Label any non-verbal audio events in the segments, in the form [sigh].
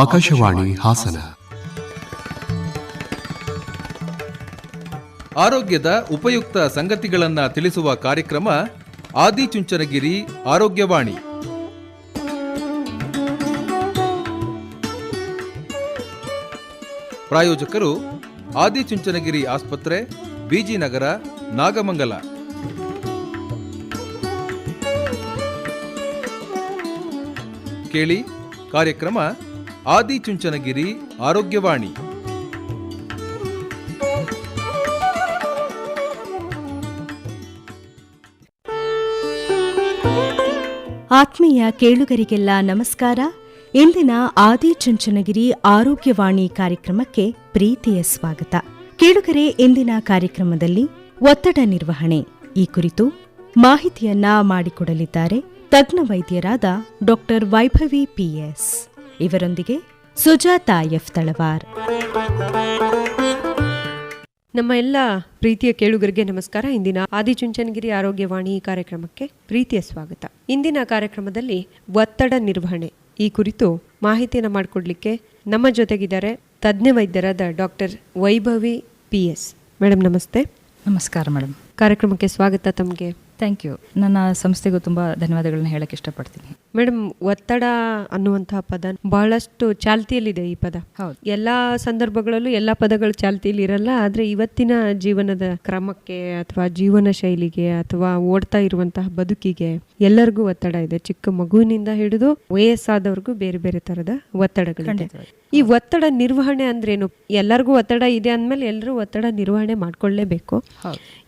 ಆಕಾಶವಾಣಿ ಹಾಸನ. ಆರೋಗ್ಯದ ಉಪಯುಕ್ತ ಸಂಗತಿಗಳನ್ನ ತಿಳಿಸುವ ಕಾರ್ಯಕ್ರಮ ಆದಿಚುಂಚನಗಿರಿ ಆರೋಗ್ಯವಾಣಿ. ಪ್ರಾಯೋಜಕರು ಆದಿಚುಂಚನಗಿರಿ ಆಸ್ಪತ್ರೆ ಬಿಜಿನಗರ ನಾಗಮಂಗಲ. ಕೇಳಿ ಕಾರ್ಯಕ್ರಮ ಆದಿಚುಂಚನಗಿರಿ ಆರೋಗ್ಯವಾಣಿ. ಆತ್ಮೀಯ ಕೇಳುಗರಿಗೆಲ್ಲ ನಮಸ್ಕಾರ. ಇಂದಿನ ಆದಿಚುಂಚನಗಿರಿ ಆರೋಗ್ಯವಾಣಿ ಕಾರ್ಯಕ್ರಮಕ್ಕೆ ಪ್ರೀತಿಯ ಸ್ವಾಗತ. ಕೇಳುಗರೆ, ಇಂದಿನ ಕಾರ್ಯಕ್ರಮದಲ್ಲಿ ಒತ್ತಡ ನಿರ್ವಹಣೆ. ಈ ಕುರಿತು ಮಾಹಿತಿಯನ್ನ ಮಾಡಿಕೊಡಲಿದ್ದಾರೆ ತಜ್ಞ ವೈದ್ಯರಾದ ಡಾಕ್ಟರ್ ವೈಭವಿ ಪಿಎಸ್ ಇವರೊಂದಿಗೆ ಸುಜಾತಾ ಎಫ್ ತಳವಾರ್. ನಮ್ಮ ಎಲ್ಲ ಪ್ರೀತಿಯ ಕೇಳುಗರಿಗೆ ನಮಸ್ಕಾರ. ಇಂದಿನ ಆದಿಚುಂಚನಗಿರಿ ಆರೋಗ್ಯವಾಣಿ ಕಾರ್ಯಕ್ರಮಕ್ಕೆ ಪ್ರೀತಿಯ ಸ್ವಾಗತ. ಇಂದಿನ ಕಾರ್ಯಕ್ರಮದಲ್ಲಿ ಒತ್ತಡ ನಿರ್ವಹಣೆ ಈ ಕುರಿತು ಮಾಹಿತಿಯನ್ನು ಮಾಡಿಕೊಡ್ಲಿಕ್ಕೆ ನಮ್ಮ ಜೊತೆಗಿದ್ದಾರೆ ತಜ್ಞ ವೈದ್ಯರಾದ doctor Vaibhavi P S. Madam ನಮಸ್ತೆ. ನಮಸ್ಕಾರ ಮೇಡಮ್ ಕಾರ್ಯಕ್ರಮಕ್ಕೆ ಸ್ವಾಗತ ತಮಗೆ. ಥ್ಯಾಂಕ್ ಯು ನನ್ನ ಸಂಸ್ಥೆಗೂ ತುಂಬ ಧನ್ಯವಾದಗಳನ್ನ ಹೇಳಕ್ಕೆ ಇಷ್ಟಪಡ್ತೀನಿ. ಮೇಡಮ್ ಒತ್ತಡ ಅನ್ನುವಂತಹ ಪದ ಬಹಳಷ್ಟು ಚಾಲ್ತಿಯಲ್ಲಿದೆ ಈ ಪದ. ಹೌದು. ಎಲ್ಲ ಸಂದರ್ಭಗಳಲ್ಲೂ ಎಲ್ಲ ಪದಗಳು ಚಾಲ್ತಿಯಲ್ಲಿ ಇರಲ್ಲ ಆದ್ರೆ ಇವತ್ತಿನ ಜೀವನದ ಕ್ರಮಕ್ಕೆ ಅಥವಾ ಜೀವನ ಶೈಲಿಗೆ ಅಥವಾ ಓಡ್ತಾ ಇರುವಂತಹ ಬದುಕಿಗೆ ಎಲ್ಲರಿಗೂ ಒತ್ತಡ ಇದೆ. ಚಿಕ್ಕ ಮಗುವಿನಿಂದ ಹಿಡಿದು ವಯಸ್ಸಾದವ್ರಿಗೂ ಬೇರೆ ಬೇರೆ ತರದ ಒತ್ತಡಗಳಿದೆ. ಈ ಒತ್ತಡ ನಿರ್ವಹಣೆ ಅಂದ್ರೇನು? ಎಲ್ಲರಿಗೂ ಒತ್ತಡ ಇದೆ ಅಂದ್ಮೇಲೆ ಎಲ್ಲರೂ ಒತ್ತಡ ನಿರ್ವಹಣೆ ಮಾಡ್ಕೊಳ್ಳೇಬೇಕು.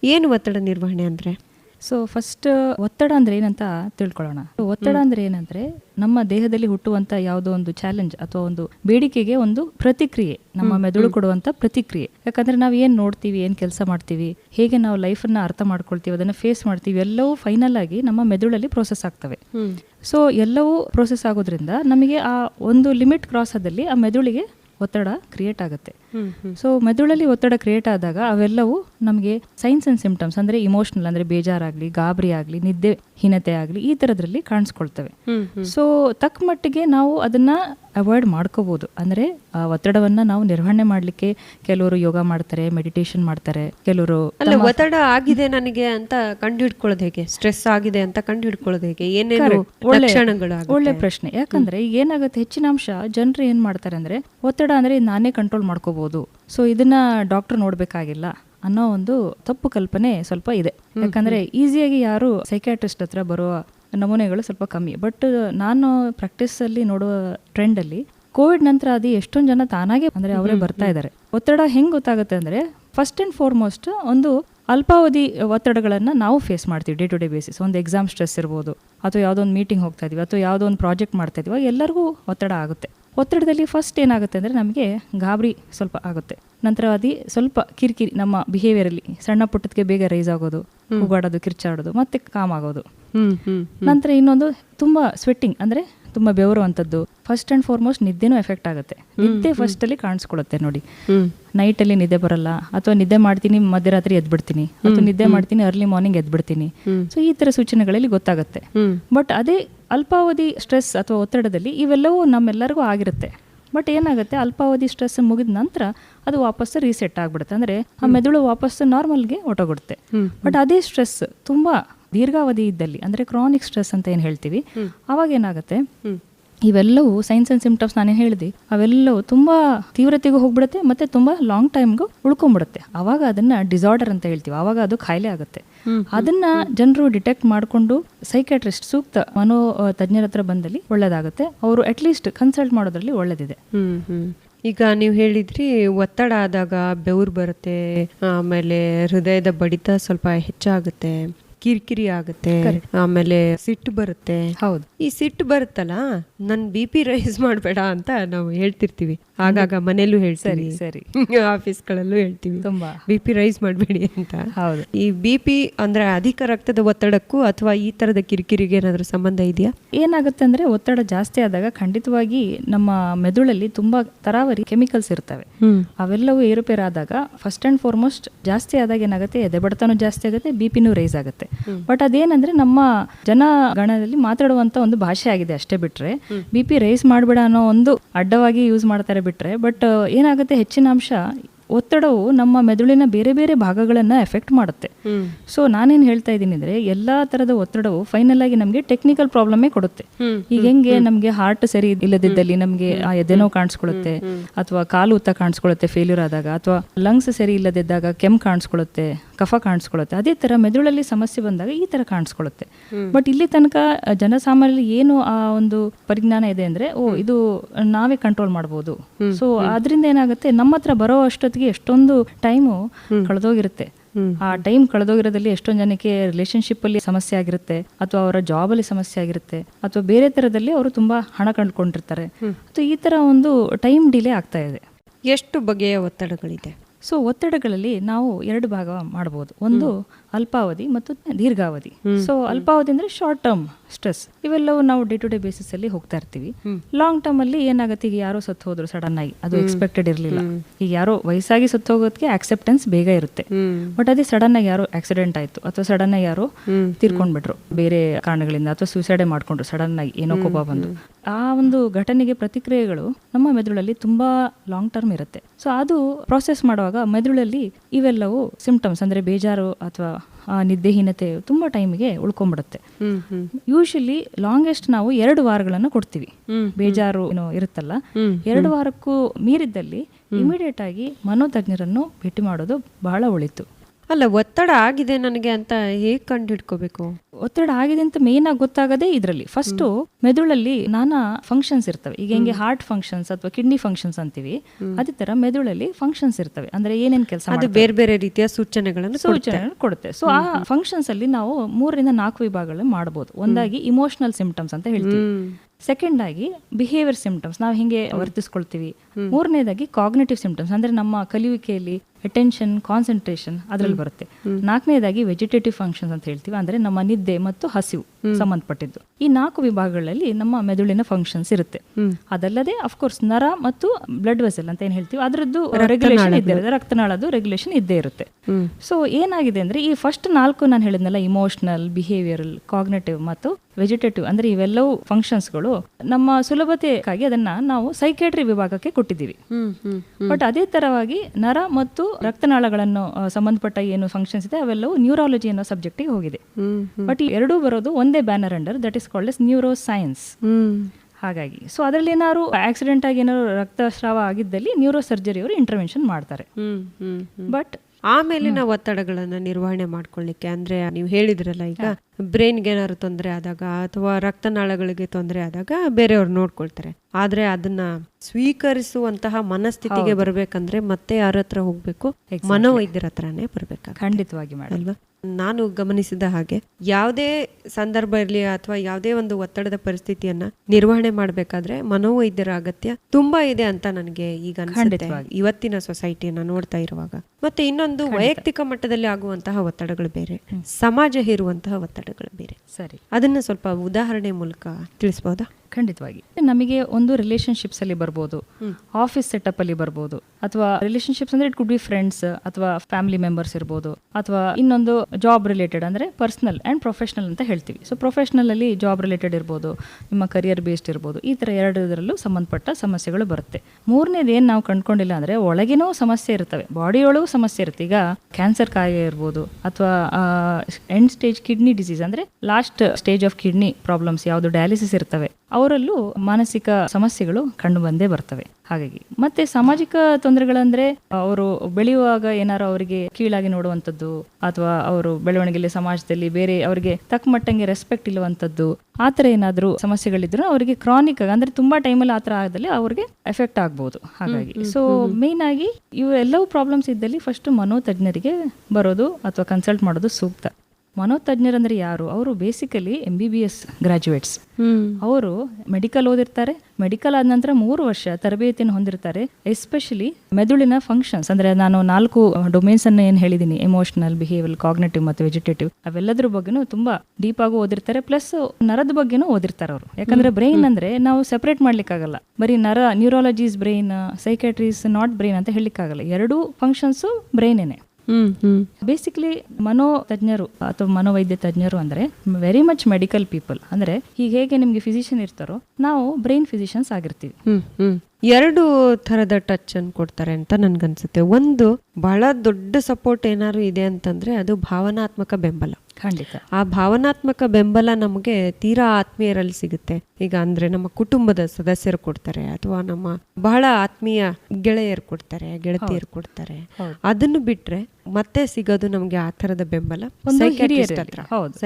ಏನು ಒತ್ತಡ ನಿರ್ವಹಣೆ ಅಂದ್ರೆ? ಸೊ ಫಸ್ಟ್ ಒತ್ತಡ ಅಂದ್ರೆ ಏನಂತ ತಿಳ್ಕೊಳ್ಳೋಣ. ಒತ್ತಡ ಅಂದ್ರೆ ಏನಂದ್ರೆ ನಮ್ಮ ದೇಹದಲ್ಲಿ ಹುಟ್ಟುವಂತ ಯಾವುದೋ ಒಂದು ಚಾಲೆಂಜ್ ಅಥವಾ ಒಂದು ಬೇಡಿಕೆಗೆ ಒಂದು ಪ್ರತಿಕ್ರಿಯೆ ನಮ್ಮ ಮೆದುಳು ಕೊಡುವಂತ ಪ್ರತಿಕ್ರಿಯೆ. ಯಾಕಂದ್ರೆ ನಾವು ಏನ್ ನೋಡ್ತೀವಿ ಏನ್ ಕೆಲಸ ಮಾಡ್ತೀವಿ ಹೇಗೆ ನಾವು ಲೈಫನ್ನ ಅರ್ಥ ಮಾಡ್ಕೊಳ್ತೀವಿ ಅದನ್ನ ಫೇಸ್ ಮಾಡ್ತೀವಿ ಎಲ್ಲವೂ ಫೈನಲ್ ಆಗಿ ನಮ್ಮ ಮೆದುಳಲ್ಲಿ ಪ್ರೋಸೆಸ್ ಆಗ್ತವೆ. ಸೊ ಎಲ್ಲವೂ ಪ್ರೋಸೆಸ್ ಆಗೋದ್ರಿಂದ ನಮಗೆ ಆ ಒಂದು ಲಿಮಿಟ್ ಕ್ರಾಸ್ ಆದಲ್ಲಿ ಆ ಮೆದುಳಿಗೆ ಒತ್ತಡ ಕ್ರಿಯೇಟ್ ಆಗುತ್ತೆ. ಸೊ ಮೆದುಳಲ್ಲಿ ಒತ್ತಡ ಕ್ರಿಯೇಟ್ ಆದಾಗ ಅವೆಲ್ಲವೂ ನಮಗೆ ಸೈನ್ಸ್ ಅಂಡ್ ಸಿಂಪ್ಟಮ್ಸ್ ಅಂದ್ರೆ ಇಮೋಷನಲ್ ಅಂದ್ರೆ ಬೇಜಾರಾಗ್ಲಿ ಗಾಬರಿ ಆಗಲಿ ನಿದ್ದೆ ಹೀನತೆ ಆಗಲಿ ಈ ಥರದ್ರಲ್ಲಿ ಕಾಣಿಸ್ಕೊಳ್ತವೆ. ಸೊ ತಕ್ಕ ಮಟ್ಟಿಗೆ ನಾವು ಅದನ್ನ ಅವಾಯ್ಡ್ ಮಾಡ್ಕೋಬಹುದು ಅಂದ್ರೆ ಆ ಒತ್ತಡವನ್ನ ನಾವು ನಿರ್ವಹಣೆ ಮಾಡ್ಲಿಕ್ಕೆ ಕೆಲವರು ಯೋಗ ಮಾಡ್ತಾರೆ ಮೆಡಿಟೇಷನ್ ಮಾಡ್ತಾರೆ ಕೆಲವರು ಒತ್ತಡ ಆಗಿದೆ ನನಗೆ ಅಂತ ಕಂಡು ಹಿಡ್ಕೊಳ್ಳೋದು ಹೇಗೆ? ಸ್ಟ್ರೆಸ್ ಆಗಿದೆ ಅಂತ ಕಂಡು ಹಿಡ್ಕೊಳ್ಳೋದು ಹೇಗೆ? ಏನೇನು. ಒಳ್ಳೆ ಪ್ರಶ್ನೆ. ಯಾಕಂದ್ರೆ ಏನಾಗುತ್ತೆ ಹೆಚ್ಚಿನ ಅಂಶ ಜನರು ಏನ್ ಮಾಡ್ತಾರೆ ಅಂದ್ರೆ ಒತ್ತಡ ಅಂದ್ರೆ ನಾನೇ ಕಂಟ್ರೋಲ್ ಮಾಡ್ಕೋಬಹುದು ಸೊ ಇದನ್ನ ಡಾಕ್ಟರ್ ನೋಡ್ಬೇಕಾಗಿಲ್ಲ ಅನ್ನೋ ಒಂದು ತಪ್ಪು ಕಲ್ಪನೆ ಸ್ವಲ್ಪ ಇದೆ. ಯಾಕಂದ್ರೆ ಈಸಿಯಾಗಿ ಯಾರು ಸೈಕ್ಯಾಟ್ರಿಸ್ಟ್ ಹತ್ರ ಬರುವ ನಮೂನೆಗಳು ಸ್ವಲ್ಪ ಕಮ್ಮಿ. ಬಟ್ ನಾನು ಪ್ರಾಕ್ಟೀಸ್ ಅಲ್ಲಿ ನೋಡುವ ಟ್ರೆಂಡ್ ಅಲ್ಲಿ ಕೋವಿಡ್ ನಂತರ ಅದು ಎಷ್ಟೊಂದು ಜನ ತಾನಾಗೆ ಅಂದ್ರೆ ಅವರೇ ಬರ್ತಾ ಇದ್ದಾರೆ ಒತ್ತಡ ಹೆಂಗ್ ಗೊತ್ತಾಗುತ್ತೆ ಅಂದ್ರೆ ಫಸ್ಟ್ ಅಂಡ್ ಫಾರ್ಮೋಸ್ಟ್ ಒಂದು ಅಲ್ಪಾವಧಿ ಒತ್ತಡಗಳನ್ನು ನಾವು ಫೇಸ್ ಮಾಡ್ತೀವಿ ಡೇ ಟು ಡೇ ಬೇಸಿಸ್ ಒಂದು ಎಕ್ಸಾಮ್ ಸ್ಟ್ರೆಸ್ ಇರ್ಬೋದು ಅಥವಾ ಯಾವುದೋ ಒಂದು ಮೀಟಿಂಗ್ ಹೋಗ್ತಾ ಇದೀವಿ ಅಥವಾ ಯಾವುದೋ ಒಂದು ಪ್ರಾಜೆಕ್ಟ್ ಮಾಡ್ತಾ ಇದೀವಿ ಎಲ್ಲರಿಗೂ ಒತ್ತಡ ಆಗುತ್ತೆ. ಒತ್ತಡದಲ್ಲಿ ಫಸ್ಟ್ ಏನಾಗುತ್ತೆ ಅಂದರೆ ನಮಗೆ ಗಾಬರಿ ಸ್ವಲ್ಪ ಆಗುತ್ತೆ. ನಂತರ ಅದಿ ಸ್ವಲ್ಪ ಕಿರಿಕಿರಿ ನಮ್ಮ ಬಿಹೇವಿಯರಲ್ಲಿ ಸಣ್ಣ ಪುಟ್ಟದಕ್ಕೆ ಬೇಗ ರೈಸ್ ಆಗೋದು ಕೂಗಾಡೋದು ಕಿರ್ಚಾಡೋದು ಮತ್ತೆ ಕಾಮ್ ಆಗೋದು. ನಂತರ ಇನ್ನೊಂದು ತುಂಬಾ ಸ್ವೆಟ್ಟಿಂಗ್ ಅಂದ್ರೆ ತುಂಬಾ ಬೆವರುವಂಥದ್ದು ಫಸ್ಟ್ ಅಂಡ್ ಫಾರ್ಮೋಸ್ಟ್ ನಿದ್ದೆನೂ ಎಫೆಕ್ಟ್ ಆಗುತ್ತೆ. ನಿದ್ದೆ ಫಸ್ಟ್ ಅಲ್ಲಿ ಕಾಣಿಸ್ಕೊಳ್ಳುತ್ತೆ ನೋಡಿ. ನೈಟಲ್ಲಿ ನೈಟ್ ಅಲ್ಲಿ ನಿದ್ದೆ ಬರಲ್ಲ ಅಥವಾ ನಿದ್ದೆ ಮಾಡ್ತೀನಿ ಮಧ್ಯರಾತ್ರಿ ಎದ್ಬಿಡ್ತೀನಿ ಅಥವಾ ನಿದ್ದೆ ಮಾಡ್ತೀನಿ ಅರ್ಲಿ ಮಾರ್ನಿಂಗ್ ಎದ್ಬಿಡ್ತೀನಿ. ಸೊ ಈ ತರ ಸೂಚನೆಗಳಲ್ಲಿ ಗೊತ್ತಾಗುತ್ತೆ. ಬಟ್ ಅದೇ ಅಲ್ಪಾವಧಿ ಸ್ಟ್ರೆಸ್ ಅಥವಾ ಒತ್ತಡದಲ್ಲಿ ಇವೆಲ್ಲವೂ ನಮ್ಮೆಲ್ಲರಿಗೂ ಆಗಿರುತ್ತೆ. ಬಟ್ ಏನಾಗುತ್ತೆ? ಅಲ್ಪಾವಧಿ ಸ್ಟ್ರೆಸ್ ಮುಗಿದ ನಂತರ ಅದು ವಾಪಸ್ ರೀಸೆಟ್ ಆಗ್ಬಿಡುತ್ತೆ. ಅಂದ್ರೆ ಆ ಮೆದುಳು ವಾಪಸ್ ನಾರ್ಮಲ್ಗೆ ಹೊಟ್ಟೋಗುತ್ತೆ ಬಟ್ ಅದೇ ಸ್ಟ್ರೆಸ್ ತುಂಬಾ ದೀರ್ಘಾವಧಿ ಇದ್ದಲ್ಲಿ ಅಂದ್ರೆ ಕ್ರಾನಿಕ್ ಸ್ಟ್ರೆಸ್ ಅಂತ ಏನು ಹೇಳ್ತೀವಿ? ಅವಾಗ ಏನಾಗುತ್ತೆ ಇವೆಲ್ಲವೂ ಸೈನ್ಸ್ ಅಂಡ್ ಸಿಂಪ್ಟಮ್ಸ್ ನಾನೇನು ಹೇಳಿದೆ. ಅವೆಲ್ಲವೂ ತುಂಬಾ ತೀವ್ರತೆಗೂ ಹೋಗ್ಬಿಡುತ್ತೆ ಮತ್ತೆ ತುಂಬಾ ಲಾಂಗ್ ಟೈಮ್ಗೂ ಉಳ್ಕೊಂಡ್ಬಿಡುತ್ತೆ ಅವಾಗ ಅದನ್ನ ಡಿಸಾರ್ಡರ್ ಅಂತ ಹೇಳ್ತೀವಿ. ಅವಾಗ ಅದು ಖಾಯಿಲೆ ಆಗುತ್ತೆ. ಅದನ್ನ ಜನರು ಡಿಟೆಕ್ಟ್ ಮಾಡಿಕೊಂಡು ಸೈಕ್ಯಾಟ್ರಿಸ್ಟ್ ಸೂಕ್ತ ಮನೋ ತಜ್ಞರ ಹತ್ರ ಬಂದಲ್ಲಿ ಒಳ್ಳೇದಾಗುತ್ತೆ. ಅವರು ಅಟ್ಲೀಸ್ಟ್ ಕನ್ಸಲ್ಟ್ ಮಾಡೋದ್ರಲ್ಲಿ ಒಳ್ಳೇದಿದೆ. ಈಗ ನೀವು ಹೇಳಿದ್ರಿ ಒತ್ತಡ ಆದಾಗ ಬೆವರು ಬರುತ್ತೆ ಆಮೇಲೆ ಹೃದಯದ ಬಡಿತ ಸ್ವಲ್ಪ ಹೆಚ್ಚಾಗುತ್ತೆ. ಕಿರಿಕಿರಿ ಆಗುತ್ತೆ ಆಮೇಲೆ ಸಿಟ್ಟು ಬರುತ್ತೆ. ಹೌದು. ಈ ಸಿಟ್ಟು ಬರುತ್ತಲ್ಲ ನನ್ ಬಿ ಪಿ [laughs] ರೈಸ್ ಮಾಡಬೇಡ ಅಂತ ನಾವು ಹೇಳ್ತಿರ್ತೀವಿ. ಆಗಾಗ ಮನೆಯಲ್ಲೂ ಹೇಳ್ತೀವಿ ಸರಿ. ಆಫೀಸ್ಗಳಲ್ಲೂ ಹೇಳ್ತೀವಿ. ತುಂಬಾ. ಬಿ ಪಿ ರೈಸ್ ಮಾಡಬೇಡಿ ಅಂತ. ಹೌದು. ಈ ಬಿ ಪಿ ಅಂದ್ರೆ ಅಧಿಕ ರಕ್ತದ ಒತ್ತಡಕ್ಕೂ ಅಥವಾ ಈ ತರದ ಕಿರಿಕಿರಿಗೆ ಏನಾದರೂ ಸಂಬಂಧ ಇದೆಯಾ? ಏನಾಗುತ್ತೆ ಅಂದ್ರೆ ಒತ್ತಡ ಜಾಸ್ತಿ ಆದಾಗ ಖಂಡಿತವಾಗಿ ನಮ್ಮ ಮೆದುಳಲ್ಲಿ ತುಂಬಾ ತರಾವರಿ ಕೆಮಿಕಲ್ಸ್ ಇರ್ತವೆ. ಅವೆಲ್ಲವೂ ಏರುಪೇರಾದಾಗ ಫಸ್ಟ್ ಅಂಡ್ ಫಾರ್ಮೋಸ್ಟ್ ಜಾಸ್ತಿ ಆದಾಗ ಏನಾಗುತ್ತೆ? ಎದೆ ಬಡತನೂ ಜಾಸ್ತಿ ಆಗುತ್ತೆ ಬಿ ಪಿನೂ ರೈಸ್ ಆಗುತ್ತೆ. ಬಟ್ ಅದೇನಂದ್ರೆ ನಮ್ಮ ಜನಗಣದಲ್ಲಿ ಮಾತಾಡುವಂತ ಒಂದು ಭಾಷೆ ಆಗಿದೆ ಅಷ್ಟೇ ಬಿಟ್ರೆ. ಬಿ ಪಿ ರೈಸ್ ಮಾಡಬೇಡ ಅನ್ನೋ ಒಂದು ಅಡ್ಡವಾಗಿ ಯೂಸ್ ಮಾಡ್ತಾರೆ ಬಿಟ್ರೆ. ಬಟ್ ಏನಾಗುತ್ತೆ ಹೆಚ್ಚಿನ ಅಂಶ ಒತ್ತಡವು ನಮ್ಮ ಮೆದುಳಿನ ಬೇರೆ ಬೇರೆ ಭಾಗಗಳನ್ನ ಎಫೆಕ್ಟ್ ಮಾಡುತ್ತೆ. ಸೊ ನಾನೇನ್ ಹೇಳ್ತಾ ಇದ್ದೀನಿ ಅಂದ್ರೆ ಎಲ್ಲಾ ತರದ ಒತ್ತಡವು ಫೈನಲ್ ಆಗಿ ನಮಗೆ ಟೆಕ್ನಿಕಲ್ ಪ್ರಾಬ್ಲಮೇ ಕೊಡುತ್ತೆ. ಈಗ ಹೆಂಗೆ ನಮಗೆ ಹಾರ್ಟ್ ಸರಿ ಇಲ್ಲದಿದ್ದಲ್ಲಿ ನಮಗೆ ಆ ಎದೆನೋ ಕಾಣಿಸ್ಕೊಳ್ಳುತ್ತೆ ಅಥವಾ ಕಾಲು ಉತ್ತ ಕಾಣಿಸ್ಕೊಳ್ಳುತ್ತೆ ಫೇಲ್ಯೂರ್ ಆದಾಗ ಅಥವಾ ಲಂಗ್ಸ್ ಸರಿ ಇಲ್ಲದಿದ್ದಾಗ ಕೆಮ್ ಕಾಣಿಸ್ಕೊಳ್ಳುತ್ತೆ ಕಫ ಕಾಣಿಸ್ಕೊಳ್ಳುತ್ತೆ ಅದೇ ತರ ಮೆದುಳಲ್ಲಿ ಸಮಸ್ಯೆ ಬಂದಾಗ ಈ ತರ ಕಾಣಿಸ್ಕೊಳ್ಳುತ್ತೆ. ಬಟ್ ಇಲ್ಲಿ ತನಕ ಜನಸಾಮಾನ್ಯ ಜನಸಾಮಾನ್ಯರಲ್ಲಿ ಏನು ಆ ಒಂದು ಪರಿಜ್ಞಾನ ಇದೆ ಅಂದ್ರೆ ಓ ಇದು ನಾವೇ ಕಂಟ್ರೋಲ್ ಮಾಡ್ಬೋದು. ಸೊ ಅದರಿಂದ ಏನಾಗುತ್ತೆ ನಮ್ಮ ಹತ್ರ ಬರೋ ಅಷ್ಟೊತ್ತಿಗೆ ಎಷ್ಟೊಂದು ಟೈಮು ಕಳೆದೋಗಿರುತ್ತೆ. ಆ ಟೈಮ್ ಕಳೆದೋಗಿರೋದ್ರಲ್ಲಿ ಎಷ್ಟೊಂದು ಜನಕ್ಕೆ ರಿಲೇಶನ್ಶಿಪ್ ಅಲ್ಲಿ ಸಮಸ್ಯೆ ಆಗಿರುತ್ತೆ ಅಥವಾ ಅವರ ಜಾಬ್ ಅಲ್ಲಿ ಸಮಸ್ಯೆ ಆಗಿರುತ್ತೆ ಅಥವಾ ಬೇರೆ ತರದಲ್ಲಿ ಅವರು ತುಂಬಾ ಹಣ ಕಂಡುಕೊಂಡಿರ್ತಾರೆ. ಅಥವಾ ಈ ತರ ಒಂದು ಟೈಮ್ ಡಿಲೇ ಆಗ್ತಾ ಇದೆ. ಎಷ್ಟು ಬಗೆಯ ಒತ್ತಡಗಳಿದೆ? ಸೊ ಒತ್ತಡಗಳಲ್ಲಿ ನಾವು ಎರಡು ಭಾಗ ಮಾಡಬಹುದು ಒಂದು ಅಲ್ಪಾವಧಿ ಮತ್ತು ದೀರ್ಘಾವಧಿ. ಸೊ ಅಲ್ಪಾವಧಿ ಅಂದ್ರೆ ಶಾರ್ಟ್ ಟರ್ಮ್ ಸ್ಟ್ರೆಸ್ ಇವೆಲ್ಲವೂ ನಾವು ಡೇ ಟು ಡೇ ಬೇಸಿಸ್ ಅಲ್ಲಿ ಹೋಗ್ತಾ ಇರ್ತೀವಿ. ಲಾಂಗ್ ಟರ್ಮ್ ಅಲ್ಲಿ ಏನಾಗುತ್ತೆ? ಈಗ ಯಾರೋ ಸತ್ತು ಹೋದ್ರು ಸಡನ್ ಆಗಿ. ಅದು ಎಕ್ಸ್ಪೆಕ್ಟೆಡ್ ಇರಲಿಲ್ಲ. ಈಗ ಯಾರೋ ವಯಸ್ಸಾಗಿ ಸತ್ತು ಹೋಗೋದಕ್ಕೆ ಆಕ್ಸೆಪ್ಟೆನ್ಸ್ ಬೇಗ ಇರುತ್ತೆ. ಬಟ್ ಅದೇ ಸಡನ್ ಆಗಿ ಯಾರೋ ಆಕ್ಸಿಡೆಂಟ್ ಆಯ್ತು ಅಥವಾ ಸಡನ್ ಆಗಿ ಯಾರೋ ತೀರ್ಕೊಂಡ್ಬಿಟ್ರು. ಬೇರೆ ಕಾರಣಗಳಿಂದ ಅಥವಾ ಸೂಸೈಡ್ ಮಾಡ್ಕೊಂಡ್ರು ಸಡನ್ ಆಗಿ ಏನೋ ಕೋಪ ಬಂದು. ಆ ಒಂದು ಘಟನೆಗೆ ಪ್ರತಿಕ್ರಿಯೆಗಳು ನಮ್ಮ ಮೆದುಳಲ್ಲಿ ತುಂಬಾ ಲಾಂಗ್ ಟರ್ಮ್ ಇರುತ್ತೆ. ಸೊ ಅದು ಪ್ರೊಸೆಸ್ ಮಾಡುವಾಗ ಮೆದುಳಲ್ಲಿ ಇವೆಲ್ಲವೂ ಸಿಂಪ್ಟಮ್ಸ್ ಅಂದ್ರೆ ಬೇಜಾರು ಅಥವಾ ನಿದ್ದೆಹೀನತೆ ತುಂಬಾ ಟೈಮಿಗೆ ಉಳ್ಕೊಂಡ್ಬಿಡುತ್ತೆ ಯೂಶಲಿ ಲಾಂಗೆಸ್ಟ್ ನಾವು ಎರಡು ವಾರಗಳನ್ನು ಕೊಡ್ತೀವಿ. ಬೇಜಾರು ಏನೋ ಇರುತ್ತಲ್ಲ. ಎರಡು ವಾರಕ್ಕೂ ಮೀರಿದ್ದಲ್ಲಿ ಇಮಿಡಿಯೇಟ್ ಆಗಿ ಮನೋತಜ್ಞರನ್ನು ಭೇಟಿ ಮಾಡೋದು ಬಹಳ ಒಳಿತು. ಅಲ್ಲ ಒತ್ತಡ ಆಗಿದೆ ನನಗೆ ಅಂತ ಹೇಗ್ ಕಂಡು ಹಿಡ್ಕೋಬೇಕು ಒತ್ತಡ ಆಗಿದೆ ಅಂತ ಮೇನ್ ಆಗಿ ಗೊತ್ತಾಗದೇ ಇದರಲ್ಲಿ. ಫಸ್ಟ್ ಮೆದುಳಲ್ಲಿ ನಾನಾ ಫಂಕ್ಷನ್ಸ್ ಇರ್ತವೆ. ಈಗ ಹೆಂಗೆ ಹಾರ್ಟ್ ಫಂಕ್ಷನ್ಸ್ ಅಥವಾ ಕಿಡ್ನಿ ಫಂಕ್ಷನ್ಸ್ ಅಂತೀವಿ ಅದೇ ತರ ಮೆದುಳಲ್ಲಿ ಫಂಕ್ಷನ್ಸ್ ಇರ್ತವೆ. ಅಂದ್ರೆ ಏನೇನ್ ಕೆಲಸ ಅದು ಬೇರೆ ಬೇರೆ ರೀತಿಯ ಸೂಚನೆಗಳನ್ನು. ಸೂಚನೆ ಕೊಡುತ್ತೆ. ಸೊ ಆ ಫಂಕ್ಷನ್ಸ್ ಅಲ್ಲಿ ನಾವು ಮೂರರಿಂದ ನಾಲ್ಕು ವಿಭಾಗಗಳನ್ನ ಮಾಡಬಹುದು ಒಂದಾಗಿ ಇಮೋಷನಲ್ ಸಿಂಪ್ಟಮ್ಸ್ ಅಂತ ಹೇಳ್ತೀವಿ. ಸೆಕೆಂಡ್ ಆಗಿ ಬಿಹೇವಿಯರ್ ಸಿಂಪ್ಟಮ್ಸ್ ನಾವು ಹಿಂಗೆ ವರ್ತಿಸ್ಕೊಳ್ತೀವಿ. ಮೂರನೇದಾಗಿ ಕಾಗ್ನೇಟಿವ್ ಸಿಂಪ್ಟಮ್ಸ್ ಅಂದ್ರೆ ನಮ್ಮ ಕಲಿಯುವಿಕೆಯಲ್ಲಿ ಅಟೆನ್ಷನ್ ಕಾನ್ಸಂಟ್ರೇಷನ್ ಅದರಲ್ಲಿ ಬರುತ್ತೆ. ನಾಲ್ಕನೇದಾಗಿ ವೆಜಿಟೇಟಿವ್ ಫಂಕ್ಷನ್ಸ್ ಅಂತ ಹೇಳ್ತೀವಿ ಅಂದ್ರೆ ನಮ್ಮ ನಿದ್ದೆ ಮತ್ತು ಹಸಿವು. ಸಂಬಂಧಪಟ್ಟಿದ್ದು. ಈ ನಾಲ್ಕು ವಿಭಾಗಗಳಲ್ಲಿ ನಮ್ಮ ಮೆದುಳಿನ ಫಂಕ್ಷನ್ಸ್ ಇರುತ್ತೆ. ಅದಲ್ಲದೆ ಅಫ್ಕೋರ್ಸ್ ನರ ಮತ್ತು ಬ್ಲಡ್ ವೆಸಲ್ ಅಂತ ಏನ್ ಹೇಳ್ತೀವಿ ಅದರದ್ದು ರೆಗ್ಯುಲೇಷನ್ ಇದ್ದೇ ಇರುತ್ತೆ. ರಕ್ತನಾಳದ್ದು ರೆಗ್ಯುಲೇಷನ್ ಇದ್ದೇ ಇರುತ್ತೆ. ಸೊ ಏನಾಗಿದೆ ಅಂದ್ರೆ ಈ ಫಸ್ಟ್ ನಾಲ್ಕು ನಾನು ಹೇಳಿದ್ನಲ್ಲ ಇಮೋಷನಲ್ ಬಿಹೇವಿಯರಲ್ ಕಾಗ್ನೆಟಿವ್ ಮತ್ತು ವೆಜಿಟೇಟಿವ್ ಅಂದ್ರೆ ಇವೆಲ್ಲವೂ ಫಂಕ್ಷನ್ಸ್ಗಳು ನಮ್ಮ ಸುಲಭತೆಗಾಗಿ ಅದನ್ನ ನಾವು ಸೈಕೇಟ್ರಿ ವಿಭಾಗಕ್ಕೆ ಕೊಟ್ಟಿದ್ದೀವಿ. ಬಟ್ ಅದೇ ತರವಾಗಿ ನರ ಮತ್ತು ರಕ್ತನಾಳಗಳನ್ನು ಸಂಬಂಧಪಟ್ಟ ಏನು ಫಂಕ್ಷನ್ಸ್ ಇದೆ ಅವೆಲ್ಲವೂ ನ್ಯೂರಾಲಜಿ ಅನ್ನೋ ಸಬ್ಜೆಕ್ಟಿಗೆ ಹೋಗಿದೆ. ಬಟ್ ಈ ಎರಡೂ ಬರೋದು ಒಂದೇ banner under that is called as neuro science ಹಾಗಾಗಿ ಸೊ ಅದರಲ್ಲಿ ಏನಾದ್ರು ಆಕ್ಸಿಡೆಂಟ್ ಆಗಿ ಏನಾದ್ರು ರಕ್ತಸ್ರಾವ ಆಗಿದ್ದಲ್ಲಿ ನ್ಯೂರೋ ಸರ್ಜರಿ ಅವರು ಇಂಟರ್ವೆನ್ಷನ್ ಮಾಡ್ತಾರೆ. ಹ್ಮ್ ಹ್ಮ್. ನಾವು ಬಟ್ ಆಮೇಲಿನ ಒತ್ತಡಗಳನ್ನ ನಿರ್ವಹಣೆ ಮಾಡ್ಕೊಳ್ಳಿಕ್ಕೆ ಅಂದ್ರೆ ನೀವು ಹೇಳಿದ್ರಲ್ಲ ಈಗ ಬ್ರೈನ್ಗೆ ಏನಾದ್ರು ತೊಂದರೆ ಆದಾಗ ಅಥವಾ ರಕ್ತನಾಳಗಳಿಗೆ ತೊಂದರೆ ಆದಾಗ ಬೇರೆಯವ್ರು ನೋಡ್ಕೊಳ್ತಾರೆ. ಆದ್ರೆ ಅದನ್ನ ಸ್ವೀಕರಿಸುವಂತಹ ಮನಸ್ಥಿತಿಗೆ ಬರ್ಬೇಕಂದ್ರೆ ಮತ್ತೆ ಯಾರ ಹತ್ರ ಹೋಗ್ಬೇಕು? ಮನೋವೈದ್ಯರ ಹತ್ರನೇ ಬರ್ಬೇಕು ಖಂಡಿತವಾಗಿ ಮಾಡಲ್ವಾ ಅಲ್ವಾ? ನಾನು ಗಮನಿಸಿದ ಹಾಗೆ ಯಾವುದೇ ಸಂದರ್ಭ ಇರಲಿ ಅಥವಾ ಯಾವುದೇ ಒಂದು ಒತ್ತಡದ ಪರಿಸ್ಥಿತಿಯನ್ನ ನಿರ್ವಹಣೆ ಮಾಡಬೇಕಾದ್ರೆ ಮನೋವೈದ್ಯರ ಅಗತ್ಯ ತುಂಬಾ ಇದೆ ಅಂತ ನನಗೆ ಈಗ ಅನ್ಸುತ್ತೆ. ಇವತ್ತಿನ ಸೊಸೈಟಿಯನ್ನ ನೋಡ್ತಾ ಇರುವಾಗ. ಮತ್ತೆ ಇನ್ನೊಂದು ವೈಯಕ್ತಿಕ ಮಟ್ಟದಲ್ಲಿ ಆಗುವಂತಹ ಒತ್ತಡಗಳು ಬೇರೆ ಸಮಾಜ ಹೇರುವಂತಹ ಒತ್ತಡಗಳು ಬೇರೆ. ಸರಿ. ಅದನ್ನ ಸ್ವಲ್ಪ ಉದಾಹರಣೆ ಮೂಲಕ ತಿಳಿಸಬಹುದಾ ಖಂಡಿತವಾಗಿ. ನಮಗೆ ಒಂದು ರಿಲೇಶನ್ಶಿಪ್ಸ್ ಅಲ್ಲಿ ಬರ್ಬೋದು ಆಫೀಸ್ ಸೆಟಪ್ ಅಲ್ಲಿ ಬರ್ಬೋದು ಅಥವಾ ರಿಲೇಶನ್ಶಿಪ್ಸ್ ಅಂದ್ರೆ ಇಟ್ ಕುಡ್ ಬಿ ಫ್ರೆಂಡ್ಸ್ ಅಥವಾ ಫ್ಯಾಮಿಲಿ ಮೆಂಬರ್ಸ್ ಇರ್ಬೋದು ಅಥವಾ ಇನ್ನೊಂದು ಜಾಬ್ ರಿಲೇಟೆಡ್ ಅಂದರೆ ಪರ್ಸ್ನಲ್ ಆ್ಯಂಡ್ ಪ್ರೊಫೆಷ್ನಲ್ ಅಂತ ಹೇಳ್ತೀವಿ. ಸೊ ಪ್ರೊಫೆಷ್ನಲಲ್ಲಿ ಜಾಬ್ ರಿಲೇಟೆಡ್ ಇರ್ಬೋದು, ನಿಮ್ಮ ಕರಿಯರ್ ಬೇಸ್ಡ್ ಇರ್ಬೋದು, ಈ ಥರ ಎರಡರಲ್ಲೂ ಸಂಬಂಧಪಟ್ಟ ಸಮಸ್ಯೆಗಳು ಬರುತ್ತೆ. ಮೂರನೇದು ಏನು ನಾವು ಕಂಡುಕೊಂಡಿಲ್ಲ ಅಂದರೆ ಒಳಗಿನೂ ಸಮಸ್ಯೆ ಇರ್ತವೆ. ಬಾಡಿಯೊಳಗೂ ಸಮಸ್ಯೆ ಇರುತ್ತೆ. ಈಗ ಕ್ಯಾನ್ಸರ್ ಕಾಯಿಲೆ ಇರ್ಬೋದು, ಅಥವಾ ಎಂಡ್ ಸ್ಟೇಜ್ ಕಿಡ್ನಿ ಡಿಸೀಸ್ ಅಂದರೆ last stage of kidney problems ಯಾವುದು ಡಯಾಲಿಸಿಸ್ ಇರ್ತವೆ, ಅವರಲ್ಲೂ ಮಾನಸಿಕ ಸಮಸ್ಯೆಗಳು ಕಂಡು ಬಂದೇ ಬರ್ತವೆ. ಹಾಗಾಗಿ. ಮತ್ತೆ ಸಾಮಾಜಿಕ ತೊಂದರೆಗಳಂದ್ರೆ ಅವರು ಬೆಳೆಯುವಾಗ ಏನಾರು ಅವರಿಗೆ ಕೀಳಾಗಿ ನೋಡುವಂಥದ್ದು ಅಥವಾ ಅವರು ಬೆಳವಣಿಗೆಯಲ್ಲಿ ಸಮಾಜದಲ್ಲಿ ಬೇರೆ ಅವರಿಗೆ ತಕ್ಕ ಮಟ್ಟಂಗೆ ರೆಸ್ಪೆಕ್ಟ್ ಇಲ್ಲುವಂಥದ್ದು ಆ ಥರ ಏನಾದರೂ ಸಮಸ್ಯೆಗಳಿದ್ರು ಅವರಿಗೆ ಕ್ರಾನಿಕ್ ಆಗಿ ಅಂದ್ರೆ ತುಂಬಾ ಟೈಮಲ್ಲಿ ಆ ಥರ ಆಗದಲ್ಲಿ ಅವ್ರಿಗೆ ಎಫೆಕ್ಟ್ ಆಗ್ಬೋದು. ಹಾಗಾಗಿ. ಸೊ ಮೇನ್ ಆಗಿ ಇವೆಲ್ಲವೂ ಪ್ರಾಬ್ಲಮ್ಸ್ ಇದ್ದಲ್ಲಿ ಫಸ್ಟ್ ಮನೋತಜ್ಞರಿಗೆ ಬರೋದು ಅಥವಾ ಕನ್ಸಲ್ಟ್ ಮಾಡೋದು ಸೂಕ್ತ. ಮನೋತಜ್ಞರಂದ್ರೆ ಯಾರು? ಅವರು basically M B B S graduates ಅವರು ಮೆಡಿಕಲ್ ಓದಿರ್ತಾರೆ. ಮೆಡಿಕಲ್ ಆದ ನಂತರ ಮೂರು ವರ್ಷ ತರಬೇತಿಯನ್ನು ಹೊಂದಿರ್ತಾರೆ. ಎಸ್ಪೆಷಲಿ ಮೆದುಳಿನ ಫಂಕ್ಷನ್ಸ್ ಅಂದ್ರೆ ನಾನು ನಾಲ್ಕು ಡೊಮೇನ್ಸ್ ಅನ್ನು ಏನು ಹೇಳಿದ್ದೀನಿ ಎಮೋಷನಲ್ ಬಿಹೇವಿಯರ್ ಕಾಗ್ನೇಟಿವ್ ಮತ್ತು ವೆಜಿಟೇಟಿವ್ ಅವೆಲ್ಲದ್ರ ಬಗ್ಗೆನೂ ತುಂಬಾ ಡೀಪ್ ಆಗಿ ಓದಿರ್ತಾರೆ. ಪ್ಲಸ್ ನರದ ಬಗ್ಗೆನೂ ಓದಿರ್ತಾರೆ ಅವರು. ಯಾಕಂದ್ರೆ ಬ್ರೈನ್ ಅಂದ್ರೆ ನಾವು ಸೆಪರೇಟ್ ಮಾಡ್ಲಿಕ್ಕಾಗಲ್ಲ. ಬರೀ ನರ neurology's brain psychiatry's not brain ಅಂತ ಹೇಳಲಿಕ್ಕಾಗಲ್ಲ. ಎರಡೂ ಫಂಕ್ಷನ್ಸು ಬ್ರೈನೇನೆ ಏನೇ. ಬೇಸಿಕಲಿ ಮನೋ ತಜ್ಞರು ಅಥವಾ ಮನೋವೈದ್ಯ ತಜ್ಞರು ಅಂದ್ರೆ ವೆರಿ ಮಚ್ ಮೆಡಿಕಲ್ ಪೀಪಲ್ ಅಂದ್ರೆ ಈಗ ಹೇಗೆ ನಿಮ್ಗೆ ಫಿಸಿಷಿಯನ್ ಇರ್ತಾರೋ ನಾವು ಬ್ರೈನ್ ಫಿಸಿಷಿಯನ್ಸ್ ಆಗಿರ್ತೀವಿ. ಹ್ಮ್ ಹ್ಮ್. ಎರಡು ಥರದ ಟಚ್ ಅನ್ನು ಕೊಡ್ತಾರೆ ಅಂತ ನನ್ಗನ್ಸುತ್ತೆ. ಒಂದು ಬಹಳ ದೊಡ್ಡ ಸಪೋರ್ಟ್ ಏನಾದ್ರು ಇದೆ ಅಂತಂದ್ರೆ ಅದು ಭಾವನಾತ್ಮಕ ಬೆಂಬಲ. ಖಂಡಿತ. ಆ ಭಾವನಾತ್ಮಕ ಬೆಂಬಲ ನಮಗೆ ತೀರಾ ಆತ್ಮೀಯರಲ್ಲಿ ಸಿಗುತ್ತೆ. ಈಗ ಅಂದ್ರೆ ನಮ್ಮ ಕುಟುಂಬದ ಸದಸ್ಯರು ಕೊಡ್ತಾರೆ ಅಥವಾ ನಮ್ಮ ಬಹಳ ಆತ್ಮೀಯ ಗೆಳೆಯರು ಕೊಡ್ತಾರೆ ಗೆಳತಿಯರು ಕೊಡ್ತಾರೆ. ಅದನ್ನು ಬಿಟ್ರೆ ಮತ್ತೆ ಸಿಗೋದು ನಮಗೆ ಆ ತರದ ಬೆಂಬಲ. ಹತ್ರ. ಹೌದು.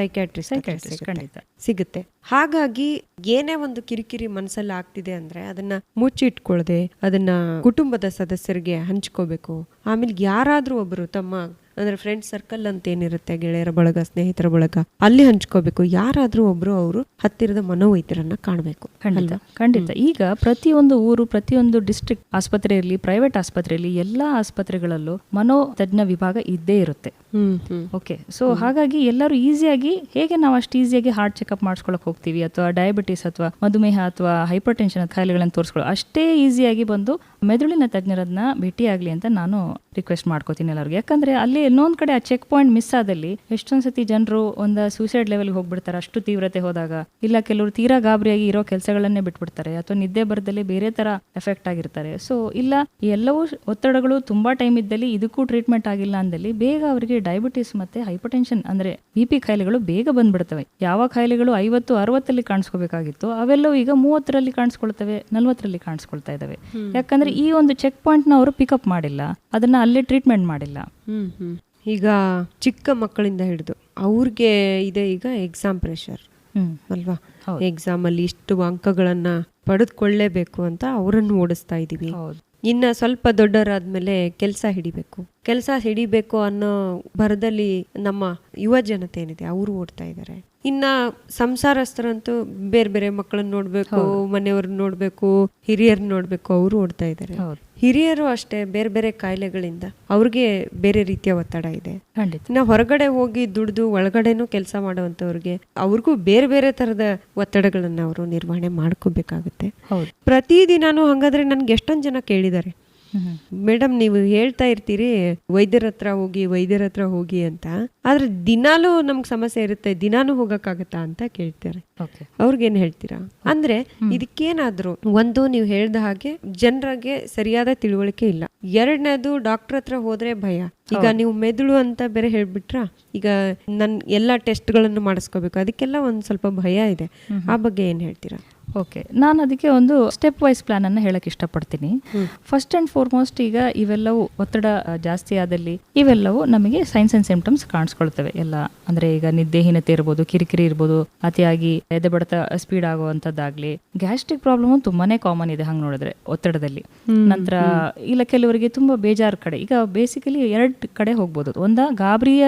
ಸಿಗುತ್ತೆ. ಖಂಡಿತ. ಸಿಗುತ್ತೆ. ಹಾಗಾಗಿ ಏನೇ ಒಂದು ಕಿರಿಕಿರಿ ಮನಸ್ಸಲ್ಲಿ ಆಗ್ತಿದೆ ಅಂದ್ರೆ ಅದನ್ನ ಮುಚ್ಚಿಟ್ಕೊಳ್ಳದೆ ಅದನ್ನ ಕುಟುಂಬದ ಸದಸ್ಯರಿಗೆ ಹಂಚ್ಕೋಬೇಕು. ಆಮೇಲೆ ಯಾರಾದ್ರೂ ಒಬ್ರು ತಮ್ಮ ಅಂದ್ರೆ ಫ್ರೆಂಡ್ ಸರ್ಕಲ್ ಅಂತ ಏನಿರುತ್ತೆ ಗೆಳೆಯರ ಬಳಗ ಸ್ನೇಹಿತರ ಬಳಗ ಅಲ್ಲಿ ಹಂಚ್ಕೋಬೇಕು. ಯಾರಾದ್ರೂ ಒಬ್ರು ಅವರು ಹತ್ತಿರದ ಮನೋವೈದ್ಯರನ್ನ ಕಾಣಬೇಕು. ಖಂಡಿತ. ಖಂಡಿತ. ಈಗ ಪ್ರತಿಯೊಂದು ಊರು ಪ್ರತಿಯೊಂದು ಡಿಸ್ಟ್ರಿಕ್ಟ್ ಆಸ್ಪತ್ರೆಯಲ್ಲಿ ಪ್ರೈವೇಟ್ ಆಸ್ಪತ್ರೆಯಲ್ಲಿ ಎಲ್ಲಾ ಆಸ್ಪತ್ರೆಗಳಲ್ಲೂ ಮನೋ ತಜ್ಞ ವಿಭಾಗ ಇದ್ದೇ ಇರುತ್ತೆ. ಓಕೆ ಸೊ ಹಾಗಾಗಿ ಎಲ್ಲರೂ ಈಸಿಯಾಗಿ ಹೇಗೆ ನಾವು ಅಷ್ಟು ಈಸಿಯಾಗಿ ಹಾರ್ಟ್ ಚೆಕಪ್ ಮಾಡಿಸ್ಕೊಳಕ್ ಹೋಗ್ತೀವಿ ಅಥವಾ ಡಯಾಬಿಟಿಸ್ ಅಥವಾ ಮಧುಮೇಹ ಅಥವಾ ಹೈಪರ್ ಟೆನ್ಷನ್ ಕಾಯಿಲೆಗಳನ್ನು ತೋರಿಸ್ಕೊಳ್ಳೋ ಅಷ್ಟೇ ಈಸಿಯಾಗಿ ಬಂದು ಮೆದುಳಿನ ತಜ್ಞರನ್ನ ಭೇಟಿಯಾಗಲಿ ಅಂತ ನಾನು ರಿಕ್ವೆಸ್ಟ್ ಮಾಡ್ಕೋತೀನಿ ಎಲ್ಲರಿಗೆ. ಯಾಕಂದ್ರೆ ಅಲ್ಲಿ ಇನ್ನೊಂದ್ ಕಡೆ ಆ ಚೆಕ್ ಪಾಯಿಂಟ್ ಮಿಸ್ ಆದಲ್ಲಿ ಎಷ್ಟೊಂದ್ ಸತಿ ಜನರು ಒಂದು ಸೂಸೈಡ್ ಲೆವೆಲ್ಗೆ ಹೋಗ್ಬಿಡ್ತಾರೆ ಅಷ್ಟು ತೀವ್ರತೆ ಹೋದಾಗ. ಇಲ್ಲ ಕೆಲವರು ತೀರಾ ಗಾಬರಿಯಾಗಿ ಇರೋ ಕೆಲಸಗಳನ್ನೇ ಬಿಟ್ಬಿಡ್ತಾರೆ ಅಥವಾ ನಿದ್ದೆ ಬರದಲ್ಲಿ ಬೇರೆ ತರ ಎಫೆಕ್ಟ್ ಆಗಿರ್ತಾರೆ. ಸೊ ಇಲ್ಲ ಎಲ್ಲವೂ ಒತ್ತಡಗಳು ತುಂಬಾ ಟೈಮ್ ಇದ್ದಲ್ಲಿ ಇದಕ್ಕೂ ಟ್ರೀಟ್ಮೆಂಟ್ ಆಗಿಲ್ಲ ಅಂದಲ್ಲಿ ಬೇಗ ಅವರಿಗೆ ಡಯಾಬಿಟಿಸ್ ಮತ್ತೆ ಹೈಪರ್ಟೆನ್ಷನ್ ಅಂದ್ರೆ ಬಿ ಪಿ ಕಾಯಿಲೆಗಳು ಬೇಗ ಬಂದ್ಬಿಡ್ತವೆ. ಯಾವ ಕಾಯಿಲೆಗಳು ಐವತ್ತು ಅರವತ್ತಲ್ಲಿ ಕಾಣಿಸ್ಕೋಬೇಕಾಗಿತ್ತು ಅವೆಲ್ಲವೂ ಈಗ ಮೂವತ್ತರಲ್ಲಿ ಕಾಣಿಸ್ಕೊಳ್ತವೆ ನಲ್ವತ್ತರಲ್ಲಿ ಕಾಣಿಸ್ಕೊಳ್ತಾ ಇದಾವೆ. ಯಾಕಂದ್ರೆ ಈ ಒಂದು ಚೆಕ್ ಪಾಯಿಂಟ್ನ ಅವರು ಪಿಕಪ್ ಮಾಡಿಲ್ಲ ಅದನ್ನ ಅಲ್ಲೇ ಟ್ರೀಟ್ಮೆಂಟ್ ಮಾಡಿಲ್ಲ. ಈಗ ಚಿಕ್ಕ ಮಕ್ಕಳಿಂದ ಹಿಡಿದು ಅವ್ರಿಗೆ ಇದೆ ಈಗ ಎಕ್ಸಾಮ್ ಪ್ರೆಷರ್ ಹ್ಮ್. ಅಲ್ವಾ. ಎಕ್ಸಾಮ್ ಅಲ್ಲಿ ಇಷ್ಟು ಅಂಕಗಳನ್ನ ಪಡೆದುಕೊಳ್ಳೇಬೇಕು ಅಂತ ಅವರನ್ನು ಓಡಿಸ್ತಾ ಇದೀವಿ. ಇನ್ನ ಸ್ವಲ್ಪ ದೊಡ್ಡವರಾದ್ಮೇಲೆ ಕೆಲಸ ಹಿಡಿಬೇಕು. ಕೆಲಸ ಹಿಡಿಬೇಕು ಅನ್ನೋ ಭರದಲ್ಲಿ ನಮ್ಮ ಯುವ ಜನತೆ ಏನಿದೆ, ಅವರು ಓಡ್ತಾ ಇದ್ದಾರೆ. ಇನ್ನ ಸಂಸಾರಸ್ಥರಂತೂ ಬೇರೆ ಬೇರೆ ಮಕ್ಕಳನ್ನ ನೋಡ್ಬೇಕು ಮನೆಯವ್ರನ್ನ ನೋಡ್ಬೇಕು ಹಿರಿಯರ್ ನೋಡ್ಬೇಕು ಅವರು ಓಡ್ತಾ ಇದ್ದಾರೆ ಹಿರಿಯರು ಅಷ್ಟೇ ಬೇರೆ ಬೇರೆ ಕಾಯಿಲೆಗಳಿಂದ ಅವ್ರಿಗೆ ಬೇರೆ ರೀತಿಯ ಒತ್ತಡ ಇದೆ. ಇನ್ನ ಹೊರಗಡೆ ಹೋಗಿ ದುಡ್ದು ಒಳಗಡೆನೂ ಕೆಲಸ ಮಾಡುವಂತವ್ರಿಗೆ ಅವ್ರಿಗೂ ಬೇರೆ ಬೇರೆ ತರದ ಒತ್ತಡಗಳನ್ನ ಅವರು ನಿರ್ವಹಣೆ ಮಾಡ್ಕೋಬೇಕಾಗುತ್ತೆ. ಪ್ರತಿದಿನಾನು ಹಂಗಾದ್ರೆ ನನ್ಗೆ ಎಷ್ಟೊಂದ್ ಜನ ಕೇಳಿದ್ದಾರೆ ಮೇಡಮ್ ನೀವು ಹೇಳ್ತಾ ಇರ್ತೀರಿ ವೈದ್ಯರ ಹತ್ರ ಹೋಗಿ ವೈದ್ಯರ ಹತ್ರ ಹೋಗಿ ಅಂತ. ಆದ್ರೆ ದಿನಾಲೂ ನಮ್ಗೆ ಸಮಸ್ಯೆ ಇರುತ್ತೆ ದಿನಾನು ಹೋಗಕ್ಕಾಗತ್ತಾ ಅಂತ ಕೇಳ್ತಾರೆ. ಅವ್ರಿಗೇನ್ ಹೇಳ್ತೀರಾ? ಅಂದ್ರೆ ಇದಕ್ಕೇನಾದ್ರೂ ಒಂದು ನೀವು ಹೇಳ್ದ ಹಾಗೆ ಜನರಿಗೆ ಸರಿಯಾದ ತಿಳುವಳಿಕೆ ಇಲ್ಲ. ಎರಡನೇದು ಡಾಕ್ಟರ್ ಹತ್ರ ಹೋದ್ರೆ ಭಯ. ಈಗ ನೀವು ಮೆದುಳು ಅಂತ ಬೇರೆ ಹೇಳ್ಬಿಟ್ರ? ಈಗ ನನ್ ಎಲ್ಲಾ ಟೆಸ್ಟ್ಗಳನ್ನು ಮಾಡಿಸ್ಕೋಬೇಕು. ಅದಕ್ಕೆಲ್ಲ ಒಂದ್ ಸ್ವಲ್ಪ ಭಯ ಇದೆ. ಆ ಬಗ್ಗೆ ಏನ್ ಹೇಳ್ತೀರಾ? ಓಕೆ ನಾನು ಅದಕ್ಕೆ ಒಂದು ಸ್ಟೆಪ್ ವೈಸ್ ಪ್ಲಾನ್ ಅನ್ನ ಹೇಳಕ್ ಇಷ್ಟಪಡ್ತೀನಿ. ಫಸ್ಟ್ ಅಂಡ್ ಫಾರ್ಮೋಸ್ಟ್ ಈಗ ಇವೆಲ್ಲವೂ ಒತ್ತಡ ಜಾಸ್ತಿ ಆದಲ್ಲಿ ಇವೆಲ್ಲವೂ ನಮಗೆ ಸೈನ್ಸ್ ಅಂಡ್ ಸಿಂಪ್ಟಮ್ಸ್ ಕಾಣಿಸ್ಕೊಳ್ತವೆ. ಎಲ್ಲ ಅಂದ್ರೆ ಈಗ ನಿದ್ದೆಹೀನತೆ ಇರ್ಬೋದು ಕಿರಿಕಿರಿ ಇರ್ಬೋದು ಅತಿಯಾಗಿ ಎದೆ ಬಡತ ಸ್ಪೀಡ್ ಆಗುವಂತದ್ದಾಗ್ಲಿ ಗ್ಯಾಸ್ಟ್ರಿಕ್ ಪ್ರಾಬ್ಲಮ್ ತುಂಬಾನೇ ಕಾಮನ್ ಇದೆ ಹಂಗೆ ನೋಡಿದ್ರೆ ಒತ್ತಡದಲ್ಲಿ. ನಂತರ ಇಲ್ಲ ಕೆಲವರಿಗೆ ತುಂಬಾ ಬೇಜಾರು ಕಡೆ. ಈಗ ಬೇಸಿಕಲಿ ಎರಡು ಕಡೆ ಹೋಗ್ಬೋದು. ಒಂದ ಗಾಬರಿಯ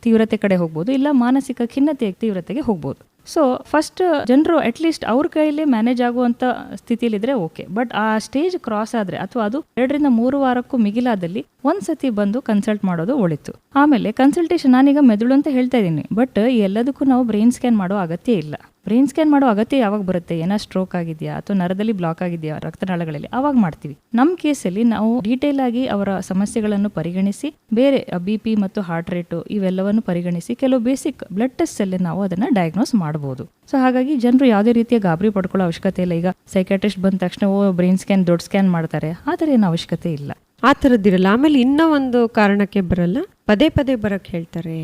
ತೀವ್ರತೆ ಕಡೆ ಹೋಗ್ಬೋದು ಇಲ್ಲ ಮಾನಸಿಕ ಖಿನ್ನತೆಯ ತೀವ್ರತೆಗೆ ಹೋಗ್ಬೋದು. ಸೊ ಫಸ್ಟ್ ಜನರು ಅಟ್ಲೀಸ್ಟ್ ಅವ್ರ ಕೈಯಲ್ಲಿ ಮ್ಯಾನೇಜ್ ಆಗುವಂಥ ಸ್ಥಿತಿಯಲ್ಲಿದ್ರೆ ಓಕೆ ಬಟ್ ಆ ಸ್ಟೇಜ್ ಕ್ರಾಸ್ ಆದರೆ, ಅಥವಾ ಅದು ಎರಡರಿಂದ ಮೂರು ವಾರಕ್ಕೂ ಮಿಗಿಲಾದಲ್ಲಿ ಒಂದ್ಸತಿ ಬಂದು ಕನ್ಸಲ್ಟ್ ಮಾಡೋದು ಒಳಿತು. ಆಮೇಲೆ ಕನ್ಸಲ್ಟೇಷನ್ ನಾನೀಗ ಮೆದುಳು ಅಂತ ಹೇಳ್ತಾ ಇದ್ದೀನಿ. ಬಟ್ ಎಲ್ಲದಕ್ಕೂ ನಾವು ಬ್ರೈನ್ ಸ್ಕ್ಯಾನ್ ಮಾಡೋ ಅಗತ್ಯ ಇಲ್ಲ. ಬ್ರೈನ್ ಸ್ಕ್ಯಾನ್ ಮಾಡೋ ಅಗತ್ಯ ಯಾವಾಗ ಬರುತ್ತೆ? ಏನೋ ಸ್ಟ್ರೋಕ್ ಆಗಿದೆಯಾ? ಅಥವಾ ನರದಲ್ಲಿ ಬ್ಲಾಕ್ ಆಗಿದೆಯಾ? ರಕ್ತನಾಳಗಳಲ್ಲಿ? ಅವಾಗ ಮಾಡ್ತೀವಿ. ನಮ್ಮ ಕೇಸಲ್ಲಿ ನಾವು ಡೀಟೇಲ್ ಆಗಿ ಅವರ ಸಮಸ್ಯೆಗಳನ್ನು ಪರಿಗಣಿಸಿ, ಬೇರೆ ಬಿ ಪಿ ಮತ್ತು ಹಾರ್ಟ್ ರೇಟು ಇವೆಲ್ಲವನ್ನು ಪರಿಗಣಿಸಿ, ಕೆಲವು ಬೇಸಿಕ್ ಬ್ಲಡ್ ಟೆಸ್ಟ್ ಅಲ್ಲಿ ನಾವು ಅದನ್ನು ಡಯಾಗ್ನೋಸ್ ಮಾಡಬಹುದು ಸೊ ಹಾಗಾಗಿ ಜನರು ಯಾವುದೇ ರೀತಿಯ ಗಾಬರಿ ಪಡ್ಕೊಳ್ಳೋ ಅವಶ್ಯಕತೆ ಇಲ್ಲ. ಈಗ ಸೈಕಾಟ್ರಿಸ್ಟ್ ಬಂದ ತಕ್ಷಣ ಓ ಬ್ರೈನ್ ಸ್ಕ್ಯಾನ್ ದೊಡ್ಡ ಸ್ಕ್ಯಾನ್ ಮಾಡ್ತಾರೆ. ಆ ಥರ ಏನು ಅವಶ್ಯಕತೆ ಇಲ್ಲ. ಆ ಥರದ್ದಿರಲ್ಲ ಆಮೇಲೆ ಇನ್ನೂ ಒಂದು ಕಾರಣಕ್ಕೆ ಬರಲ್ಲ. ಪದೇ ಪದೇ ಬರಕ್ ಹೇಳ್ತಾರೆ.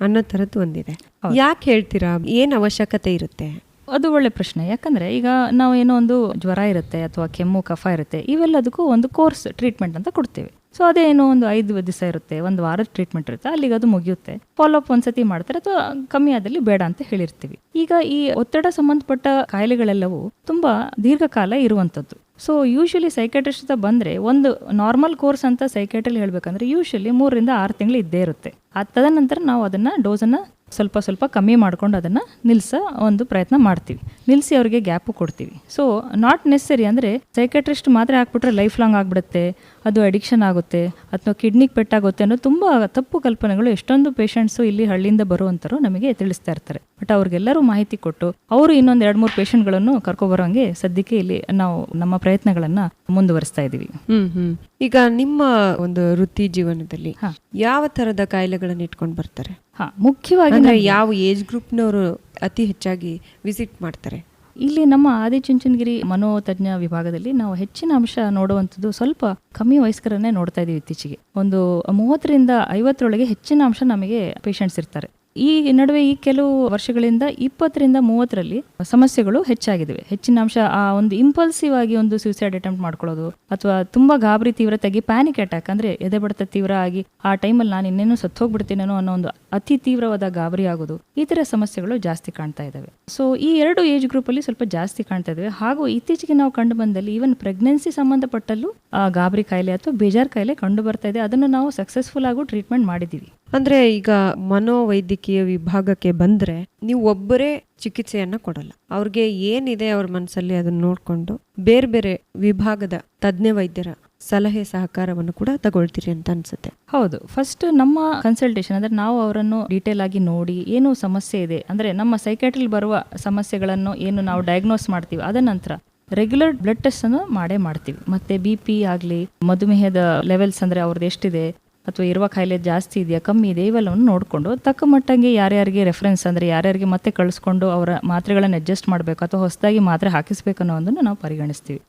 ಅನ್ನೋ ಥರದ್ದು ಒಂದಿದೆ. ಯಾಕೆ ಹೇಳ್ತೀರಾ? ಏನ್ ಅವಶ್ಯಕತೆ ಇರುತ್ತೆ? ಅದು ಒಳ್ಳೆ ಪ್ರಶ್ನೆ. ಯಾಕಂದ್ರೆ ಈಗ ನಾವು ಏನೋ ಒಂದು ಜ್ವರ ಇರುತ್ತೆ ಅಥವಾ ಕೆಮ್ಮು ಕಫ ಇರುತ್ತೆ. ಇವೆಲ್ಲದಕ್ಕೂ ಒಂದು ಕೋರ್ಸ್ ಟ್ರೀಟ್ಮೆಂಟ್ ಅಂತ ಕೊಡ್ತೇವೆ. ಸೊ ಅದೇನೋ ಒಂದು ಐದು ದಿವಸ ಇರುತ್ತೆ, ಒಂದು ವಾರದ ಟ್ರೀಟ್ಮೆಂಟ್ ಇರುತ್ತೆ, ಅಲ್ಲಿಗೆ ಅದು ಮುಗಿಯುತ್ತೆ. ಫಾಲೋ ಅಪ್ ಒಂದ್ಸತಿ ಮಾಡ್ತಾರೆ, ಅಥವಾ ಕಮ್ಮಿ ಆದಲ್ಲಿ ಬೇಡ ಅಂತ ಹೇಳಿರ್ತೀವಿ. ಈಗ ಈ ಒತ್ತಡ ಸಂಬಂಧಪಟ್ಟ ಕಾಯಿಲೆಗಳೆಲ್ಲವೂ ತುಂಬಾ ದೀರ್ಘಕಾಲ ಇರುವಂತದ್ದು ಸೊ ಯೂಶಲಿ ಸೈಕಾಟ್ರಿಸ್ಟ್ ಬಂದ್ರೆ ಒಂದು ನಾರ್ಮಲ್ ಕೋರ್ಸ್ ಅಂತ ಸೈಕಾಟ್ರಿಲ್ ಹೇಳ್ಬೇಕಂದ್ರೆ ಯೂಶಲಿ ಮೂರರಿಂದ ಆರು ತಿಂಗಳು ಇದ್ದೇ ಇರುತ್ತೆ. ತದನಂತರ ನಾವು ಅದನ್ನ ಡೋಸನ್ನ ಸ್ವಲ್ಪ ಸ್ವಲ್ಪ ಕಮ್ಮಿ ಮಾಡ್ಕೊಂಡು ಅದನ್ನ ನಿಲ್ಸ ಒಂದು ಪ್ರಯತ್ನ ಮಾಡ್ತೀವಿ. ನಿಲ್ಲಿಸಿ ಅವರಿಗೆ ಗ್ಯಾಪು ಕೊಡ್ತೀವಿ. ಸೊ ನಾಟ್ ನೆಸರಿ ಅಂದ್ರೆ ಸೈಕಾಟ್ರಿಸ್ಟ್ ಮಾತ್ರ ಹಾಕ್ಬಿಟ್ರೆ ಲೈಫ್ ಲಾಂಗ್ ಆಗ್ಬಿಡುತ್ತೆ ಅದು ಅಡಿಕ್ಷನ್ ಆಗುತ್ತೆ ಅಥವಾ ಕಿಡ್ನಿಗೆ ಪೆಟ್ಟಾಗುತ್ತೆ ಅನ್ನೋ ತುಂಬ ತಪ್ಪು ಕಲ್ಪನೆಗಳು ಎಷ್ಟೊಂದು ಪೇಷಂಟ್ಸು ಇಲ್ಲಿ ಹಳ್ಳಿಯಿಂದ ಬರುವಂಥರು ನಮಗೆ ತಿಳಿಸ್ತಾ ಇರ್ತಾರೆ. ಬಟ್ ಅವ್ರಿಗೆಲ್ಲರೂ ಮಾಹಿತಿ ಕೊಟ್ಟು ಅವರು ಇನ್ನೊಂದು ಎರಡು ಮೂರು ಪೇಷಂಟ್ಗಳನ್ನು ಕರ್ಕೊಬರೋಂಗೆ ಸದ್ಯಕ್ಕೆ ಇಲ್ಲಿ ನಾವು ನಮ್ಮ ಪ್ರಯತ್ನಗಳನ್ನ ಮುಂದುವರಿಸ್ತಾ ಇದ್ದೀವಿ ಹ್ಮ್ ಹ್ಮ್. ಈಗ ನಿಮ್ಮ ಒಂದು ವೃತ್ತಿ ಜೀವನದಲ್ಲಿ. ಯಾವ ತರದ ಕಾಯಿಲೆಗಳನ್ನ ಇಟ್ಕೊಂಡು ಬರ್ತಾರೆ? ಹಾ ಮುಖ್ಯವಾಗಿ ಯಾವ ಏಜ್ ಗ್ರೂಪ್ನವರು ಅತಿ ಹೆಚ್ಚಾಗಿ ವಿಸಿಟ್ ಮಾಡ್ತಾರೆ? ಇಲ್ಲಿ ನಮ್ಮ ಆದಿಚುಂಚನಗಿರಿ ಮನೋತಜ್ಞ ವಿಭಾಗದಲ್ಲಿ ನಾವು ಹೆಚ್ಚಿನ ಅಂಶ ನೋಡುವಂಥದ್ದು ಸ್ವಲ್ಪ ಕಮ್ಮಿ ವಯಸ್ಕರನ್ನೇ ನೋಡ್ತಾ ಇದೀವಿ ಇತ್ತೀಚೆಗೆ. ಒಂದು ಮೂವತ್ತರಿಂದ ಐವತ್ತರೊಳಗೆ ಹೆಚ್ಚಿನ ಅಂಶ ನಮಗೆ ಪೇಷಂಟ್ಸ್ ಇರ್ತಾರೆ. ಈ ನಡುವೆ ಈ ಕೆಲವು ವರ್ಷಗಳಿಂದ ಇಪ್ಪತ್ತರಿಂದ ಮೂವತ್ತರಲ್ಲಿ ಸಮಸ್ಯೆಗಳು ಹೆಚ್ಚಾಗಿದ್ದಾವೆ ಹೆಚ್ಚಿನ ಅಂಶ ಆ ಒಂದು ಇಂಪಲ್ಸಿವ್ ಆಗಿ ಒಂದು ಸೂಸೈಡ್ ಅಟೆಂಪ್ಟ್ ಮಾಡ್ಕೊಳ್ಳೋದು ಅಥವಾ ತುಂಬಾ ಗಾಬರಿ ತೀವ್ರತೆಗೆ ಪ್ಯಾನಿಕ್ ಅಟ್ಯಾಕ್ ಅಂದ್ರೆ ಎದೆ ಬಡತ ತೀವ್ರ ಆಗಿ ಆ ಟೈಮಲ್ಲಿ ನಾನು ಇನ್ನೇನು ಸತ್ತೋಗ್ಬಿಡ್ತೀನೇನೋ ಅನ್ನೋ ಒಂದು ಅತಿ ತೀವ್ರವಾದ ಗಾಬರಿ ಆಗೋದು ಈ ತರ ಸಮಸ್ಯೆಗಳು ಜಾಸ್ತಿ ಕಾಣ್ತಾ ಇದ್ದಾವೆ ಸೊ ಈ ಎರಡು ಏಜ್ ಗ್ರೂಪ್ ಅಲ್ಲಿ ಸ್ವಲ್ಪ ಜಾಸ್ತಿ ಕಾಣ್ತಾ ಇದ್ದಾವೆ ಹಾಗೂ ಇತ್ತೀಚೆಗೆ ನಾವು ಕಂಡು ಬಂದಲ್ಲಿ ಈವನ್ ಪ್ರೆಗ್ನೆನ್ಸಿ ಸಂಬಂಧಪಟ್ಟಲ್ಲೂ ಗಾಬರಿ ಕಾಯಿಲೆ ಅಥವಾ ಬೇಜಾರ್ ಕಾಯಿಲೆ ಕಂಡು ಬರ್ತಾ ಇದೆ. ಅದನ್ನು ನಾವು ಸಕ್ಸಸ್ಫುಲ್ ಆಗೂ ಟ್ರೀಟ್ಮೆಂಟ್ ಮಾಡಿದ್ದೀವಿ. ಅಂದ್ರೆ ಈಗ ಮನೋವೈದ್ಯಕೀಯ ವಿಭಾಗಕ್ಕೆ ಬಂದ್ರೆ ನೀವು ಒಬ್ಬರೇ ಚಿಕಿತ್ಸೆಯನ್ನ ಕೊಡಲ್ಲ. ಅವ್ರಿಗೆ ಏನಿದೆ ಅವ್ರ ಮನಸ್ಸಲ್ಲಿ ಅದನ್ನ ನೋಡ್ಕೊಂಡು ಬೇರೆ ಬೇರೆ ವಿಭಾಗದ ತಜ್ಞ ವೈದ್ಯರ ಸಲಹೆ ಸಹಕಾರವನ್ನು ಕೂಡ ತಗೊಳ್ತೀರಿ ಅಂತ ಅನ್ಸುತ್ತೆ. ಹೌದು. ಫಸ್ಟ್ ನಮ್ಮ ಕನ್ಸಲ್ಟೇಷನ್ ಅಂದ್ರೆ ನಾವು ಅವರನ್ನು ಡೀಟೇಲ್ ಆಗಿ ನೋಡಿ ಏನು ಸಮಸ್ಯೆ ಇದೆ ಅಂದ್ರೆ ನಮ್ಮ ಸೈಕ್ಯಾಟ್ರಿಲ್ ಬರುವ ಸಮಸ್ಯೆಗಳನ್ನು ಏನು ನಾವು ಡಯಾಗ್ನೋಸ್ ಮಾಡ್ತೀವಿ ಅದ ನಂತರ ರೆಗ್ಯುಲರ್ ಬ್ಲಡ್ ಟೆಸ್ಟ್ ಅನ್ನು ಮಾಡೇ ಮಾಡ್ತೀವಿ. ಮತ್ತೆ ಬಿ ಪಿ ಆಗಲಿ, ಮಧುಮೇಹದ ಲೆವೆಲ್ಸ್ ಅಂದ್ರೆ ಅವ್ರದ್ದು ಎಷ್ಟಿದೆ ಅಥವಾ ಇರುವ ಕಾಯಿಲೆ ಜಾಸ್ತಿ ಇದೆಯಾ ಕಮ್ಮಿ ಇದೆ ಇವೆಲ್ಲವನ್ನು ನೋಡಿಕೊಂಡು ತಕ್ಕ ಮಟ್ಟಂಗೆ ಯಾರ್ಯಾರಿಗೆ ರೆಫರೆನ್ಸ್ ಅಂದರೆ ಯಾರ್ಯಾರಿಗೆ ಮತ್ತೆ ಕಳಿಸ್ಕೊಂಡು ಅವರ ಮಾತ್ರೆಗಳನ್ನು ಅಡ್ಜಸ್ಟ್ ಮಾಡಬೇಕು ಅಥವಾ ಹೊಸದಾಗಿ ಮಾತ್ರೆ ಹಾಕಿಸ್ಬೇಕು ಅನ್ನೋದನ್ನು ನಾವು ಪರಿಗಣಿಸ್ತೀವಿ.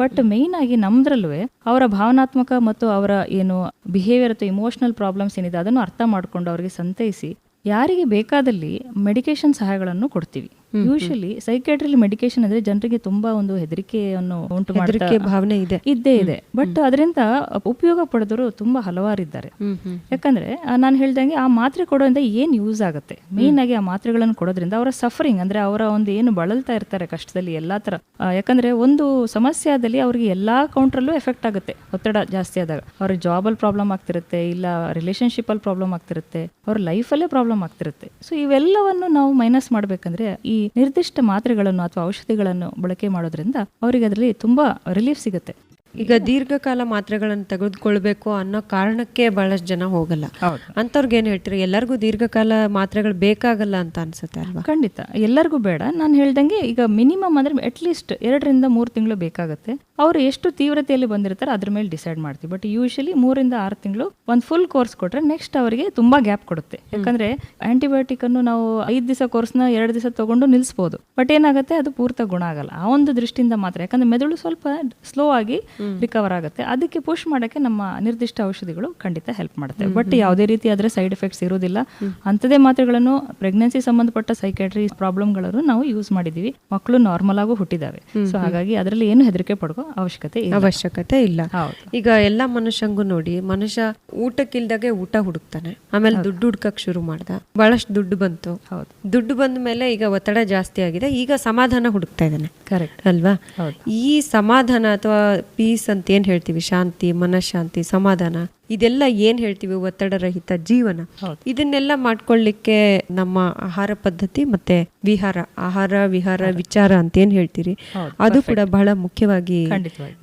ಬಟ್ ಮೇಯ್ನ್ ಆಗಿ ನಮ್ದ್ರಲ್ಲೂ ಅವರ ಭಾವನಾತ್ಮಕ ಮತ್ತು ಅವರ ಏನು ಬಿಹೇವಿಯರ್ ಅಥವಾ ಇಮೋಷನಲ್ ಪ್ರಾಬ್ಲಮ್ಸ್ ಏನಿದೆ ಅದನ್ನು ಅರ್ಥ ಮಾಡ್ಕೊಂಡು ಅವರಿಗೆ ಸಂತೈಸಿ ಯಾರಿಗೆ ಬೇಕಾದಲ್ಲಿ ಮೆಡಿಕೇಶನ್ ಸಹಾಯಗಳನ್ನು ಕೊಡ್ತೀವಿ. ಯೂಶಲಿ ಸೈಕ್ಯಾಟ್ರಿಲಿ ಮೆಡಿಕೇಶನ್ ಅಂದ್ರೆ ಜನರಿಗೆ ತುಂಬಾ ಒಂದು ಹೆದರಿಕೆಯನ್ನು ಉಂಟು ಹೆದರಿಕೆ ಭಾವನೆ ಇದೆ. ಇದ್ದೇ ಇದೆ. ಬಟ್ ಅದರಿಂದ ಉಪಯೋಗ ಪಡೆದವರು ತುಂಬಾ ಹಲವಾರಿದ್ದಾರೆ. ಯಾಕಂದ್ರೆ ನಾನು ಹೇಳ್ದಂಗೆ ಆ ಮಾತ್ರೆ ಕೊಡೋದ್ರಿಂದ ಏನ್ ಯೂಸ್ ಆಗುತ್ತೆ? ಮೇನ್ ಆಗಿ ಆ ಮಾತ್ರೆಗಳನ್ನು ಕೊಡೋದ್ರಿಂದ ಅವರ ಸಫರಿಂಗ್ ಅಂದ್ರೆ ಅವರ ಒಂದು ಏನು ಬಳಲ್ತಾ ಇರ್ತಾರೆ ಕಷ್ಟದಲ್ಲಿ ಎಲ್ಲಾ ತರ. ಯಾಕಂದ್ರೆ ಒಂದು ಸಮಸ್ಯೆ ಆದಲ್ಲಿ ಅವ್ರಿಗೆ ಎಲ್ಲಾ ಕೌಂಟ್ರಲ್ಲೂ ಎಫೆಕ್ಟ್ ಆಗುತ್ತೆ. ಒತ್ತಡ ಜಾಸ್ತಿ ಆದಾಗ. ಅವ್ರ ಜಾಬ್ ಅಲ್ಲಿ ಪ್ರಾಬ್ಲಮ್ ಆಗ್ತಿರುತ್ತೆ ಇಲ್ಲ ರಿಲೇಶನ್ಶಿಪ್ ಅಲ್ಲಿ ಪ್ರಾಬ್ಲಮ್ ಆಗ್ತಿರುತ್ತೆ ಅವ್ರ ಲೈಫಲ್ಲೇ ಪ್ರಾಬ್ಲಮ್ ಆಗ್ತಿರುತ್ತೆ. ಸೊ ಇವೆಲ್ಲವನ್ನು ನಾವು ಮೈನಸ್ ಮಾಡ್ಬೇಕಂದ್ರೆ ಈ ನಿರ್ದಿಷ್ಟ ಮಾತ್ರೆಗಳನ್ನು ಅಥವಾ ಔಷಧಿಗಳನ್ನು ಬಳಕೆ ಮಾಡೋದ್ರಿಂದ ಅವರಿಗೆ ಅದರಲ್ಲಿ ತುಂಬಾ ರಿಲೀಫ್ ಸಿಗುತ್ತೆ. ಈಗ ದೀರ್ಘಕಾಲ ಮಾತ್ರೆಗಳನ್ನು ತೆಗೆದುಕೊಳ್ಬೇಕು ಅನ್ನೋ ಕಾರಣಕ್ಕೆ ಬಹಳಷ್ಟು ಜನ ಹೋಗಲ್ಲ. ಅಂತವ್ರಿಗೆ ಏನು ಹೇಳ್ತೀರಿ? ಎಲ್ಲರಿಗೂ ದೀರ್ಘಕಾಲ ಮಾತ್ರೆಗಳು ಬೇಕಾಗಲ್ಲ ಅಂತ ಅನ್ಸುತ್ತೆ ಅಲ್ವಾ? ಖಂಡಿತ. ಎಲ್ಲರಿಗೂ ಬೇಡ. ನಾನು ಹೇಳ್ದಂಗೆ ಈಗ ಮಿನಿಮಮ್ ಅಂದ್ರೆ ಅಟ್ಲೀಸ್ಟ್ ಎರಡರಿಂದ ಮೂರು ತಿಂಗಳು ಬೇಕಾಗುತ್ತೆ. ಅವರು ಎಷ್ಟು ತೀವ್ರತೆಯಲ್ಲಿ ಬಂದಿರ್ತಾರೆ ಅದ್ರ ಮೇಲೆ ಡಿಸೈಡ್ ಮಾಡ್ತೀವಿ. ಬಟ್ ಯೂಶಲಿ ಮೂರಿಂದ ಆರು ತಿಂಗಳು ಒಂದು ಫುಲ್ ಕೋರ್ಸ್ ಕೊಟ್ರೆ ನೆಕ್ಸ್ಟ್ ಅವರಿಗೆ ತುಂಬಾ ಗ್ಯಾಪ್ ಕೊಡುತ್ತೆ. ಯಾಕಂದ್ರೆ ಆಂಟಿಬಯೋಟಿಕ್ ಅನ್ನು ನಾವು ಐದು ದಿವಸ ಕೋರ್ಸ್ನ ಎರಡು ದಿವಸ ತಗೊಂಡು ನಿಲ್ಲಿಸಬಹುದು ಬಟ್ ಏನಾಗುತ್ತೆ ಅದು ಪೂರ್ತ ಗುಣ ಆಗಲ್ಲ. ಆ ಒಂದು ದೃಷ್ಟಿಯಿಂದ ಮಾತ್ರ. ಯಾಕಂದ್ರೆ ಮೆದುಳು ಸ್ವಲ್ಪ ಸ್ಲೋ ಆಗಿ ರಿಕವರ್ ಆಗುತ್ತೆ. ಅದಕ್ಕೆ ಪುಷ್ ಮಾಡಕ್ಕೆ ನಮ್ಮ ನಿರ್ದಿಷ್ಟ ಔಷಧಿಗಳು ಖಂಡಿತ ಹೆಲ್ಪ್ ಮಾಡುತ್ತೆ ಬಟ್ ಯಾವುದೇ ರೀತಿ ಆದರೆ ಸೈಡ್ ಎಫೆಕ್ಟ್ಸ್ ಇರೋದಿಲ್ಲ ಅಂಥದೇ ಮಾತ್ರೆಗಳನ್ನು ಪ್ರೆಗ್ನೆನ್ಸಿ ಸಂಬಂಧಪಟ್ಟ ಸೈಕ್ಯಾಟ್ರಿ ಪ್ರಾಬ್ಲಮ್ಗಳನ್ನು ನಾವು ಯೂಸ್ ಮಾಡಿದೀವಿ ಮಕ್ಕಳು ನಾರ್ಮಲ್ ಆಗು ಹುಟ್ಟಿದಾವೆ. ಸೊ ಹಾಗಾಗಿ ಅದರಲ್ಲಿ ಏನು ಹೆದರಿಕೆ ಪಡ್ಕೋ ಅವಶ್ಯಕತೆ ಇಲ್ಲ. ಅವಶ್ಯಕತೆ ಇಲ್ಲ. ಈಗ ಎಲ್ಲಾ ಮನುಷ್ಯಂಗೂ ನೋಡಿ ಮನುಷ್ಯ ಊಟಕ್ಕಿಲ್ದಾಗೆ ಊಟ ಹುಡುಕ್ತಾನೆ. ಆಮೇಲೆ ದುಡ್ಡು ಹುಡ್ಕಕ್ ಶುರು ಮಾಡ್ದ. ಬಹಳಷ್ಟು ದುಡ್ಡು ಬಂತು. ಹೌದು. ದುಡ್ಡು ಬಂದ ಮೇಲೆ ಈಗ ಒತ್ತಡ ಜಾಸ್ತಿ ಆಗಿದೆ. ಈಗ ಸಮಾಧಾನ ಹುಡುಕ್ತಾ ಇದ್ದಾನೆ. ಕರೆಕ್ಟ್ ಅಲ್ವಾ? ಈ ಸಮಾಧಾನ ಅಥವಾ ಪೀಸ್ ಅಂತ ಏನ್ ಹೇಳ್ತೀವಿ? ಶಾಂತಿ ಮನಃಶಾಂತಿ ಸಮಾಧಾನ. ಇದೆಲ್ಲ ಏನ್ ಹೇಳ್ತೀವಿ? ಒತ್ತಡ ರಹಿತ ಜೀವನ. ಇದನ್ನೆಲ್ಲ ಮಾಡ್ಕೊಳ್ಳಿಕ್ಕೆ ನಮ್ಮ ಆಹಾರ ಪದ್ಧತಿ ಮತ್ತೆ ವಿಹಾರ ಆಹಾರ ವಿಹಾರ ವಿಚಾರ ಅಂತ ಏನ್ ಹೇಳ್ತೀರಿ? ಅದು ಕೂಡ ಬಹಳ ಮುಖ್ಯವಾಗಿ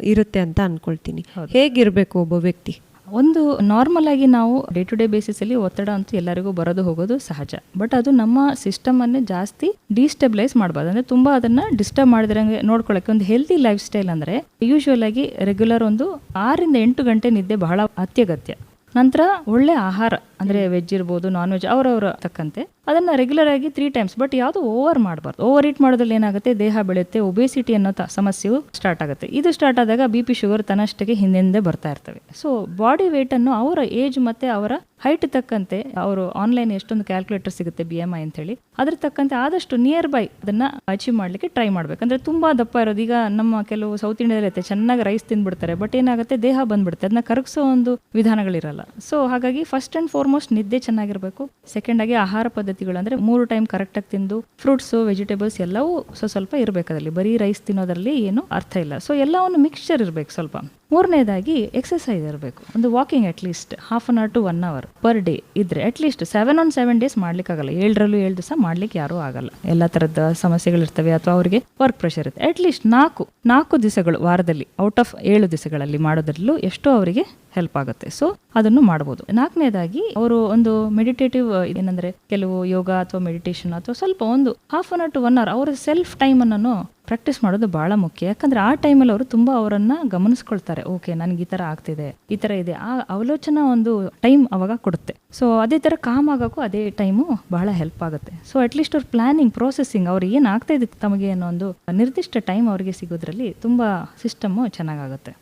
ಇರುತ್ತೆ ಅಂತ ಅನ್ಕೊಳ್ತೀನಿ. ಹೇಗಿರ್ಬೇಕು ಒಬ್ಬ ವ್ಯಕ್ತಿ? ಒಂದು ನಾರ್ಮಲ್ ಆಗಿ ನಾವು ಡೇ ಟು ಡೇ ಬೇಸಿಸ್ ಅಲ್ಲಿ ಒತ್ತಡ ಅಂತೂ ಎಲ್ಲರಿಗೂ ಬರೋದು ಹೋಗೋದು ಸಹಜ. ಬಟ್ ಅದು ನಮ್ಮ ಸಿಸ್ಟಮ್ ಅನ್ನೇ ಜಾಸ್ತಿ ಡಿಸ್ಟೆಬಿಲೈಸ್ ಮಾಡಬಾರ್ದು. ಅಂದ್ರೆ ತುಂಬಾ ಅದನ್ನ ಡಿಸ್ಟರ್ಬ್ ಮಾಡಿದ್ರಂಗೆ ನೋಡ್ಕೊಳ್ಳೋಕೆ ಒಂದು ಹೆಲ್ತಿ ಲೈಫ್ ಸ್ಟೈಲ್ ಅಂದ್ರೆ ಯೂಶುವಲ್ ಆಗಿ ರೆಗ್ಯುಲರ್ ಒಂದು ಆರಿಂದ ಎಂಟು ಗಂಟೆ ನಿದ್ದೆ ಬಹಳ ಅತ್ಯಗತ್ಯ. ನಂತರ ಒಳ್ಳೆ ಆಹಾರ, ಅಂದ್ರೆ ವೆಜ್ ಇರ್ಬೋದು ನಾನ್ ವೆಜ್ ಅವರವರ ತಕ್ಕಂತೆ. ಅದನ್ನ ರೆಗ್ಯುಲರ್ ಆಗಿ ತ್ರೀ ಟೈಮ್ಸ್ ಬಟ್ ಯಾವುದು ಓವರ್ ಮಾಡಬಾರ್ದು. ಓವರ್ ಈಟ್ ಮಾಡೋದ್ರಲ್ಲಿ ಏನಾಗುತ್ತೆ, ದೇಹ ಬೆಳೆಯುತ್ತೆ ಒಬೇಸಿಟಿ ಅನ್ನೋ ಸಮಸ್ಯೆಯು ಸ್ಟಾರ್ಟ್ ಆಗುತ್ತೆ. ಇದು ಸ್ಟಾರ್ಟ್ ಆದಾಗ ಬಿ ಪಿ ಶುಗರ್ ತನ್ನಷ್ಟಕ್ಕೆ ಹಿಂದೆ ಬರ್ತಾ ಇರ್ತವೆ. ಸೊ ಬಾಡಿ ವೇಟ್ ಅನ್ನು ಅವರ ಏಜ್ ಮತ್ತೆ ಅವರ ಹೈಟ್ ತಕ್ಕಂತೆ ಅವರು ಆನ್ಲೈನ್ ಎಷ್ಟೊಂದು ಕ್ಯಾಲ್ಕುಲೇಟರ್ ಸಿಗುತ್ತೆ ಬಿ ಎಂ ಐ ಅಂತ ಹೇಳಿ, ಅದ್ರ ತಕ್ಕಂತೆ ಆದಷ್ಟು ನಿಯರ್ ಬೈ ಅದನ್ನ ಅಚೀವ್ ಮಾಡ್ಲಿಕ್ಕೆ ಟ್ರೈ ಮಾಡ್ಬೇಕು. ಅಂದ್ರೆ ತುಂಬಾ ದಪ್ಪ ಇರೋದು. ಈಗ ನಮ್ಮ ಕೆಲವು ಸೌತ್ ಇಂಡಿಯಾದಲ್ಲಿ ಇರುತ್ತೆ ಚೆನ್ನಾಗಿ ರೈಸ್ ತಿಂದ್ಬಿಡ್ತಾರೆ ಬಟ್ ಏನಾಗುತ್ತೆ, ದೇಹ ಬಂದ್ಬಿಡುತ್ತೆ, ಅದನ್ನ ಕರಗಿಸೋ ಒಂದು ವಿಧಾನಗಳಿರಲ್ಲ. ಸೊ ಹಾಗಾಗಿ ಫಸ್ಟ್ ಅಂಡ್ ಫಾರ್ಮೋಸ್ಟ್ ನಿದ್ದೆ ಚೆನ್ನಾಗಿರಬೇಕು. ಸೆಕೆಂಡ್ ಆಗಿ ಆಹಾರ ಪದ್ಧತಿಗಳು ಅಂದ್ರೆ ಮೂರು ಟೈಮ್ ಕರೆಕ್ಟಾಗಿ ತಿಂದು ಫ್ರೂಟ್ಸು ವೆಜಿಟೇಬಲ್ಸ್ ಎಲ್ಲವೂ ಸ್ವಲ್ಪ ಇರಬೇಕು ಅದರಲ್ಲಿ. ಬರೀ ರೈಸ್ ತಿನ್ನೋದರಲ್ಲಿ ಏನು ಅರ್ಥ ಇಲ್ಲ. ಸೊ ಎಲ್ಲವನ್ನು ಮಿಕ್ಸ್ಚರ್ ಇರಬೇಕು ಸ್ವಲ್ಪ. ಮೂರನೇದಾಗಿ ಎಕ್ಸಸೈಸ್ ಇರಬೇಕು. ಒಂದು walking at least half an hour to one hour per day ಇದ್ರೆ at least seven on seven days ಮಾಡ್ಲಿಕ್ಕಾಗಲ್ಲ. ಏಳರಲ್ಲೂ ಏಳು ದಿವಸ ಮಾಡ್ಲಿಕ್ಕೆ ಯಾರೂ ಆಗಲ್ಲ. ಎಲ್ಲ ಥರದ ಸಮಸ್ಯೆಗಳಿರ್ತವೆ ಅಥವಾ ಅವರಿಗೆ ವರ್ಕ್ ಪ್ರೆಷರ್ ಇರುತ್ತೆ. ಅಟ್ಲೀಸ್ಟ್ ನಾಲ್ಕು ನಾಲ್ಕು ದಿವಸಗಳು ವಾರದಲ್ಲಿ ಔಟ್ ಆಫ್ ಏಳು ದಿವಸಗಳಲ್ಲಿ ಮಾಡೋದ್ರಲ್ಲೂ ಎಷ್ಟೋ ಅವರಿಗೆ ಹೆಲ್ಪ್ ಆಗುತ್ತೆ. ಸೊ ಅದನ್ನು ಮಾಡ್ಬೋದು. ನಾಲ್ಕನೇದಾಗಿ, ಅವರು ಒಂದು ಮೆಡಿಟೇಟಿವ್ ಏನಂದ್ರೆ ಕೆಲವು ಯೋಗ ಅಥವಾ ಮೆಡಿಟೇಷನ್ ಅಥವಾ ಸ್ವಲ್ಪ ಒಂದು half an hour to one hour ಅವರ ಸೆಲ್ಫ್ ಟೈಮ್ ಅನ್ನು ಪ್ರಾಕ್ಟೀಸ್ ಮಾಡೋದು ಬಹಳ ಮುಖ್ಯ. ಯಾಕಂದ್ರೆ ಆ ಟೈಮಲ್ಲಿ ಅವರು ತುಂಬಾ ಅವರನ್ನ ಗಮನಿಸ್ಕೊಳ್ತಾರೆ. ಓಕೆ ನನ್ಗೆ ಈ ತರ ಆಗ್ತಿದೆ, ಈ ತರ ಇದೆ. ಆ ಅವಲೋಚನಾ ಒಂದು ಟೈಮ್ ಅವಾಗ ಕೊಡುತ್ತೆ. ಸೊ ಅದೇ ತರ ಕಾಮ್ ಆಗೋಕ್ಕೂ ಅದೇ ಟೈಮು ಬಹಳ ಹೆಲ್ಪ್ ಆಗುತ್ತೆ. ಸೊ ಅಟ್ಲೀಸ್ಟ್ ಅವ್ರ ಪ್ಲಾನಿಂಗ್ ಪ್ರೋಸೆಸಿಂಗ್ ಅವ್ರು ಏನ್ ಆಗ್ತಾ ಇದೆ ತಮಗೆ ಅನ್ನೋ ಒಂದು ನಿರ್ದಿಷ್ಟ ಟೈಮ್ ಅವರಿಗೆ ಸಿಗೋದ್ರಲ್ಲಿ ತುಂಬಾ ಸಿಸ್ಟಮ್ ಚೆನ್ನಾಗಾಗುತ್ತೆ.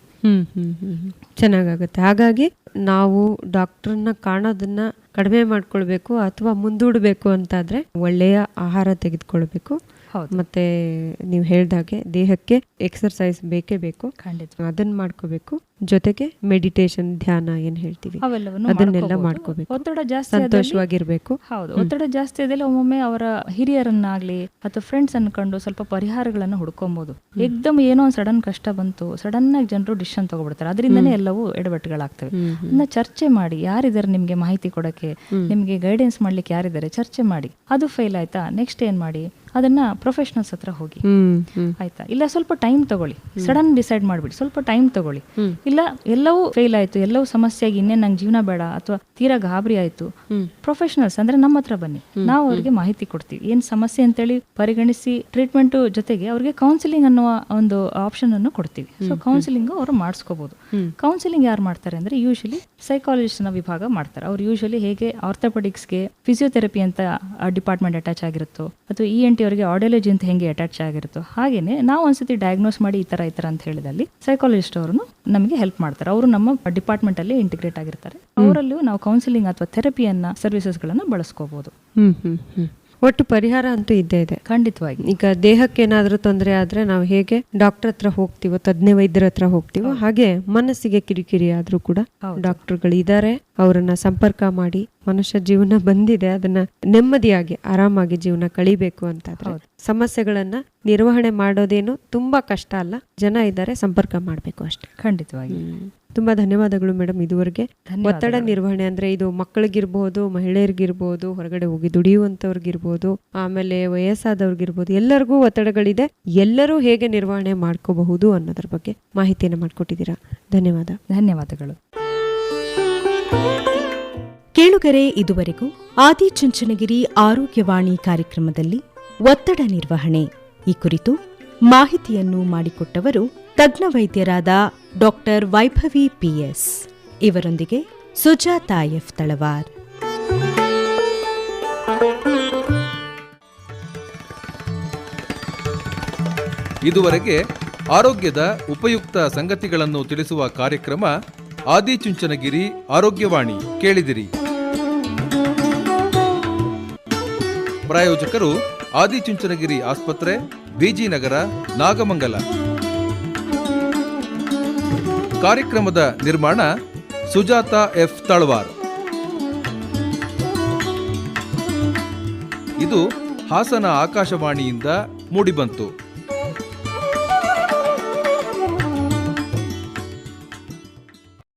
ಚೆನ್ನಾಗಾಗುತ್ತೆ ಹಾಗಾಗಿ ನಾವು ಡಾಕ್ಟರ್ನ ಕಾಣೋದನ್ನ ಕಡಿಮೆ ಮಾಡ್ಕೊಳ್ಬೇಕು ಅಥವಾ ಮುಂದೂಡಬೇಕು ಅಂತಾದ್ರೆ ಒಳ್ಳೆಯ ಆಹಾರ ತೆಗೆದುಕೊಳ್ಬೇಕು. ಮತ್ತೆ ನೀವು ಹೇಳ್ದಾಗೆ ದೇಹಕ್ಕೆ ಎಕ್ಸರ್ಸೈಸ್ ಬೇಕೇ ಬೇಕು. ಖಂಡಿತ. ಅದನ್ನ ಮಾಡ್ಕೋಬೇಕು. ಜೊತೆಗೆ ಮೆಡಿಟೇಷನ್ ಧ್ಯಾನ ಏನ್ ಹೇಳ್ತೀವಿ? ಅವೆಲ್ಲವನ್ನು ಅದನ್ನೆಲ್ಲ. ಮಾಡ್ಕೋಬೇಕು. ಒತ್ತಡ ಜಾಸ್ತಿ ಸಂತೋಷವಾಗಿರ್ಬೇಕು. ಹೌದು. ಒತ್ತಡ ಜಾಸ್ತಿ ಆದಲ್ಲಿ ಒಮ್ಮೊಮ್ಮೆ ಅವರ ಹಿರಿಯರನ್ನಾಗ್ಲಿ ಅಥವಾ ಫ್ರೆಂಡ್ಸ್ ಅನ್ಕೊಂಡು ಸ್ವಲ್ಪ ಪರಿಹಾರಗಳನ್ನ ಹುಡ್ಕೊಬಹುದು ಏಕ್ದಮ್ ಏನೋ ಒಂದ್ ಸಡನ್ ಕಷ್ಟ ಬಂತು ಸಡನ್ ಆಗಿ ಜನರು ಡಿಸಿಷನ್ ತಗೊಬಿಡ್ತಾರೆ. ಅದರಿಂದನೇ ಎಲ್ಲವೂ ಎಡವಟ್ಟುಗಳಾಗ್ತವೆ. ಅದನ್ನ ಚರ್ಚೆ ಮಾಡಿ ಯಾರಿದ್ದಾರೆ ನಿಮ್ಗೆ ಮಾಹಿತಿ ಕೊಡಕ್ಕೆ? ನಿಮ್ಗೆ ಗೈಡೆನ್ಸ್ ಮಾಡ್ಲಿಕ್ಕೆ ಯಾರಿದ್ದಾರೆ? ಚರ್ಚೆ ಮಾಡಿ. ಅದು ಫೇಲ್ ಆಯ್ತಾ? ನೆಕ್ಸ್ಟ್ ಏನ್ ಮಾಡಿ? ಅದನ್ನ ಪ್ರೊಫೆಷ್ನಲ್ಸ್ ಹತ್ರ ಹೋಗಿ. ಆಯ್ತಾ? ಇಲ್ಲ ಸ್ವಲ್ಪ ಟೈಮ್ ತಗೊಳ್ಳಿ. ಸಡನ್ ಡಿಸೈಡ್ ಮಾಡ್ಬಿಡಿ. ಸ್ವಲ್ಪ ಟೈಮ್ ತಗೊಳ್ಳಿ. ಇಲ್ಲ ಎಲ್ಲವೂ ಫೇಲ್ ಆಯ್ತು ಎಲ್ಲವೂ ಸಮಸ್ಯೆ ಆಗಿ ಇನ್ನೇನು ನಂಗೆ ಜೀವನ ಬೇಡ ಅಥವಾ ತೀರಾ ಗಾಬರಿ ಆಯ್ತು. ಪ್ರೊಫೆಷನಲ್ಸ್ ಅಂದ್ರೆ ನಮ್ಮ ಹತ್ರ ಬನ್ನಿ. ನಾವು ಅವ್ರಿಗೆ ಮಾಹಿತಿ ಕೊಡ್ತೀವಿ. ಏನ್ ಸಮಸ್ಯೆ ಅಂತೇಳಿ ಪರಿಗಣಿಸಿ ಟ್ರೀಟ್ಮೆಂಟ್ ಜೊತೆಗೆ ಅವ್ರಿಗೆ ಕೌನ್ಸಿಲಿಂಗ್ ಅನ್ನುವ ಒಂದು ಆಪ್ಷನ್ ಅನ್ನು ಕೊಡ್ತೀವಿ. ಸೊ ಕೌನ್ಸಿಲಿಂಗ್ ಅವರು ಮಾಡಿಸ್ಕೋಬಹುದು ಕೌನ್ಸಿಲಿಂಗ್ ಯಾರು ಮಾಡ್ತಾರೆ ಅಂದ್ರೆ ಯೂಶಲಿ ಸೈಕಾಲಜಿಸ್ಟ್ನ ವಿಭಾಗ ಮಾಡ್ತಾರೆ. ಅವ್ರು ಯೂಶಲಿ ಹೇಗೆ ಆರ್ಥೋಪೆಡಿಕ್ಸ್ಗೆ ಫಿಸಿಯೋಥೆರಪಿ ಅಂತ ಡಿಪಾರ್ಟ್ಮೆಂಟ್ ಅಟ್ಯಾಚ್ ಆಗಿರುತ್ತೋ ಅಥವಾ ಇ ಎನ್ ಟಿ ಅವರಿಗೆ ಆಡಿಯಾಲಜಿ ಅಂತ ಹೆಂಗೆ ಅಟ್ಯಾಚ್ ಆಗಿರುತ್ತೋ ಹಾಗೇನೆ ನಾವು ಒಂದ್ಸತಿ ಡಯಾಗ್ನೋಸ್ ಮಾಡಿ ಈ ತರ ಈ ತರ ಅಂತ ಹೇಳಿದಲ್ಲಿ ಸೈಕಾಲಜಿಸ್ಟ್ ಅವರು ನಮಗೆ ಹೆಲ್ಪ್ ಮಾಡ್ತಾರೆ. ಅವರು ನಮ್ಮ ಡಿಪಾರ್ಟ್ಮೆಂಟ್ ಅಲ್ಲಿ ಇಂಟಿಗ್ರೇಟ್ ಆಗಿರ್ತಾರೆ. ಅವರಲ್ಲೂ ನಾವು ಕೌನ್ಸಿಲಿಂಗ್ ಅಥವಾ ಥೆರಪಿಯನ್ನ ಸರ್ವಿಸಸ್ ಗಳನ್ನ ಒಟ್ಟು ಪರಿಹಾರ ಅಂತೂ ಇದ್ದೇ ಇದೆ. ಖಂಡಿತವಾಗಿ. ಈಗ ದೇಹಕ್ಕೆ ಏನಾದರೂ ತೊಂದರೆ ಆದ್ರೆ ನಾವು ಹೇಗೆ ಡಾಕ್ಟರ್ ಹತ್ರ ಹೋಗ್ತೀವೋ ತಜ್ಞ ವೈದ್ಯರ ಹತ್ರ ಹೋಗ್ತೀವೋ ಹಾಗೆ ಮನಸ್ಸಿಗೆ ಕಿರಿಕಿರಿ ಆದ್ರೂ ಕೂಡ ಡಾಕ್ಟರ್ಗಳು ಇದ್ದಾರೆ ಅವರನ್ನ ಸಂಪರ್ಕ ಮಾಡಿ ಮನುಷ್ಯ ಜೀವನ ಬಂದಿದೆ ಅದನ್ನ ನೆಮ್ಮದಿಯಾಗಿ ಆರಾಮಾಗಿ ಜೀವನ ಕಳಿಬೇಕು ಅಂತ ಸಮಸ್ಯೆಗಳನ್ನ ನಿರ್ವಹಣೆ ಮಾಡೋದೇನು ತುಂಬಾ ಕಷ್ಟ ಅಲ್ಲ ಜನ ಇದ್ದಾರೆ ಸಂಪರ್ಕ ಮಾಡಬೇಕು ಅಷ್ಟೇ. ಖಂಡಿತವಾಗಿ. ತುಂಬಾ ಧನ್ಯವಾದಗಳು ಮೇಡಮ್ ಇದುವರೆಗೆ. ಒತ್ತಡ ನಿರ್ವಹಣೆ ಅಂದ್ರೆ ಇದು ಮಕ್ಕಳಿಗಿರ್ಬೋದು ಮಹಿಳೆಯರಿಗಿರ್ಬೋದು ಹೊರಗಡೆ ಹೋಗಿ ದುಡಿಯುವಂತವ್ರಿಗಿರ್ಬೋದು ಆಮೇಲೆ ವಯಸ್ಸಾದವ್ರಿಗಿರ್ಬೋದು ಎಲ್ಲರಿಗೂ ಒತ್ತಡಗಳಿದೆ. ಎಲ್ಲರೂ ಹೇಗೆ ನಿರ್ವಹಣೆ ಮಾಡ್ಕೋಬಹುದು ಅನ್ನೋದ್ರ ಬಗ್ಗೆ ಮಾಹಿತಿಯನ್ನು ಮಾಡಿಕೊಟ್ಟಿದ್ದೀರಾ. ಧನ್ಯವಾದ. ಧನ್ಯವಾದಗಳು. ಕೇಳುಗರೆ ಇದುವರೆಗೂ ಆದಿಚುಂಚನಗಿರಿ ಆರೋಗ್ಯವಾಣಿ ಕಾರ್ಯಕ್ರಮದಲ್ಲಿ ಒತ್ತಡ ನಿರ್ವಹಣೆ ಈ ಕುರಿತು ಮಾಹಿತಿಯನ್ನು ಮಾಡಿಕೊಟ್ಟವರು ತಜ್ಞ ವೈದ್ಯರಾದ ಡಾಕ್ಟರ್ ವೈಭವಿ ಪಿಎಸ್. ಇವರೊಂದಿಗೆ ಸುಜಾತಾ ಎಫ್ ತಳವಾರ್. ಇದುವರೆಗೆ ಆರೋಗ್ಯದ ಉಪಯುಕ್ತ ಸಂಗತಿಗಳನ್ನು ತಿಳಿಸುವ ಕಾರ್ಯಕ್ರಮ ಆದಿಚುಂಚನಗಿರಿ ಆರೋಗ್ಯವಾಣಿ ಕೇಳಿದಿರಿ. ಪ್ರಾಯೋಜಕರು ಆದಿಚುಂಚನಗಿರಿ ಆಸ್ಪತ್ರೆ ಬಿಜಿನಗರ ನಾಗಮಂಗಲ. ಕಾರ್ಯಕ್ರಮದ ನಿರ್ಮಾಣ ಸುಜಾತ ಎಫ್ ತಳವಾರ್. ಇದು ಹಾಸನ ಆಕಾಶವಾಣಿಯಿಂದ ಮೂಡಿಬಂತು.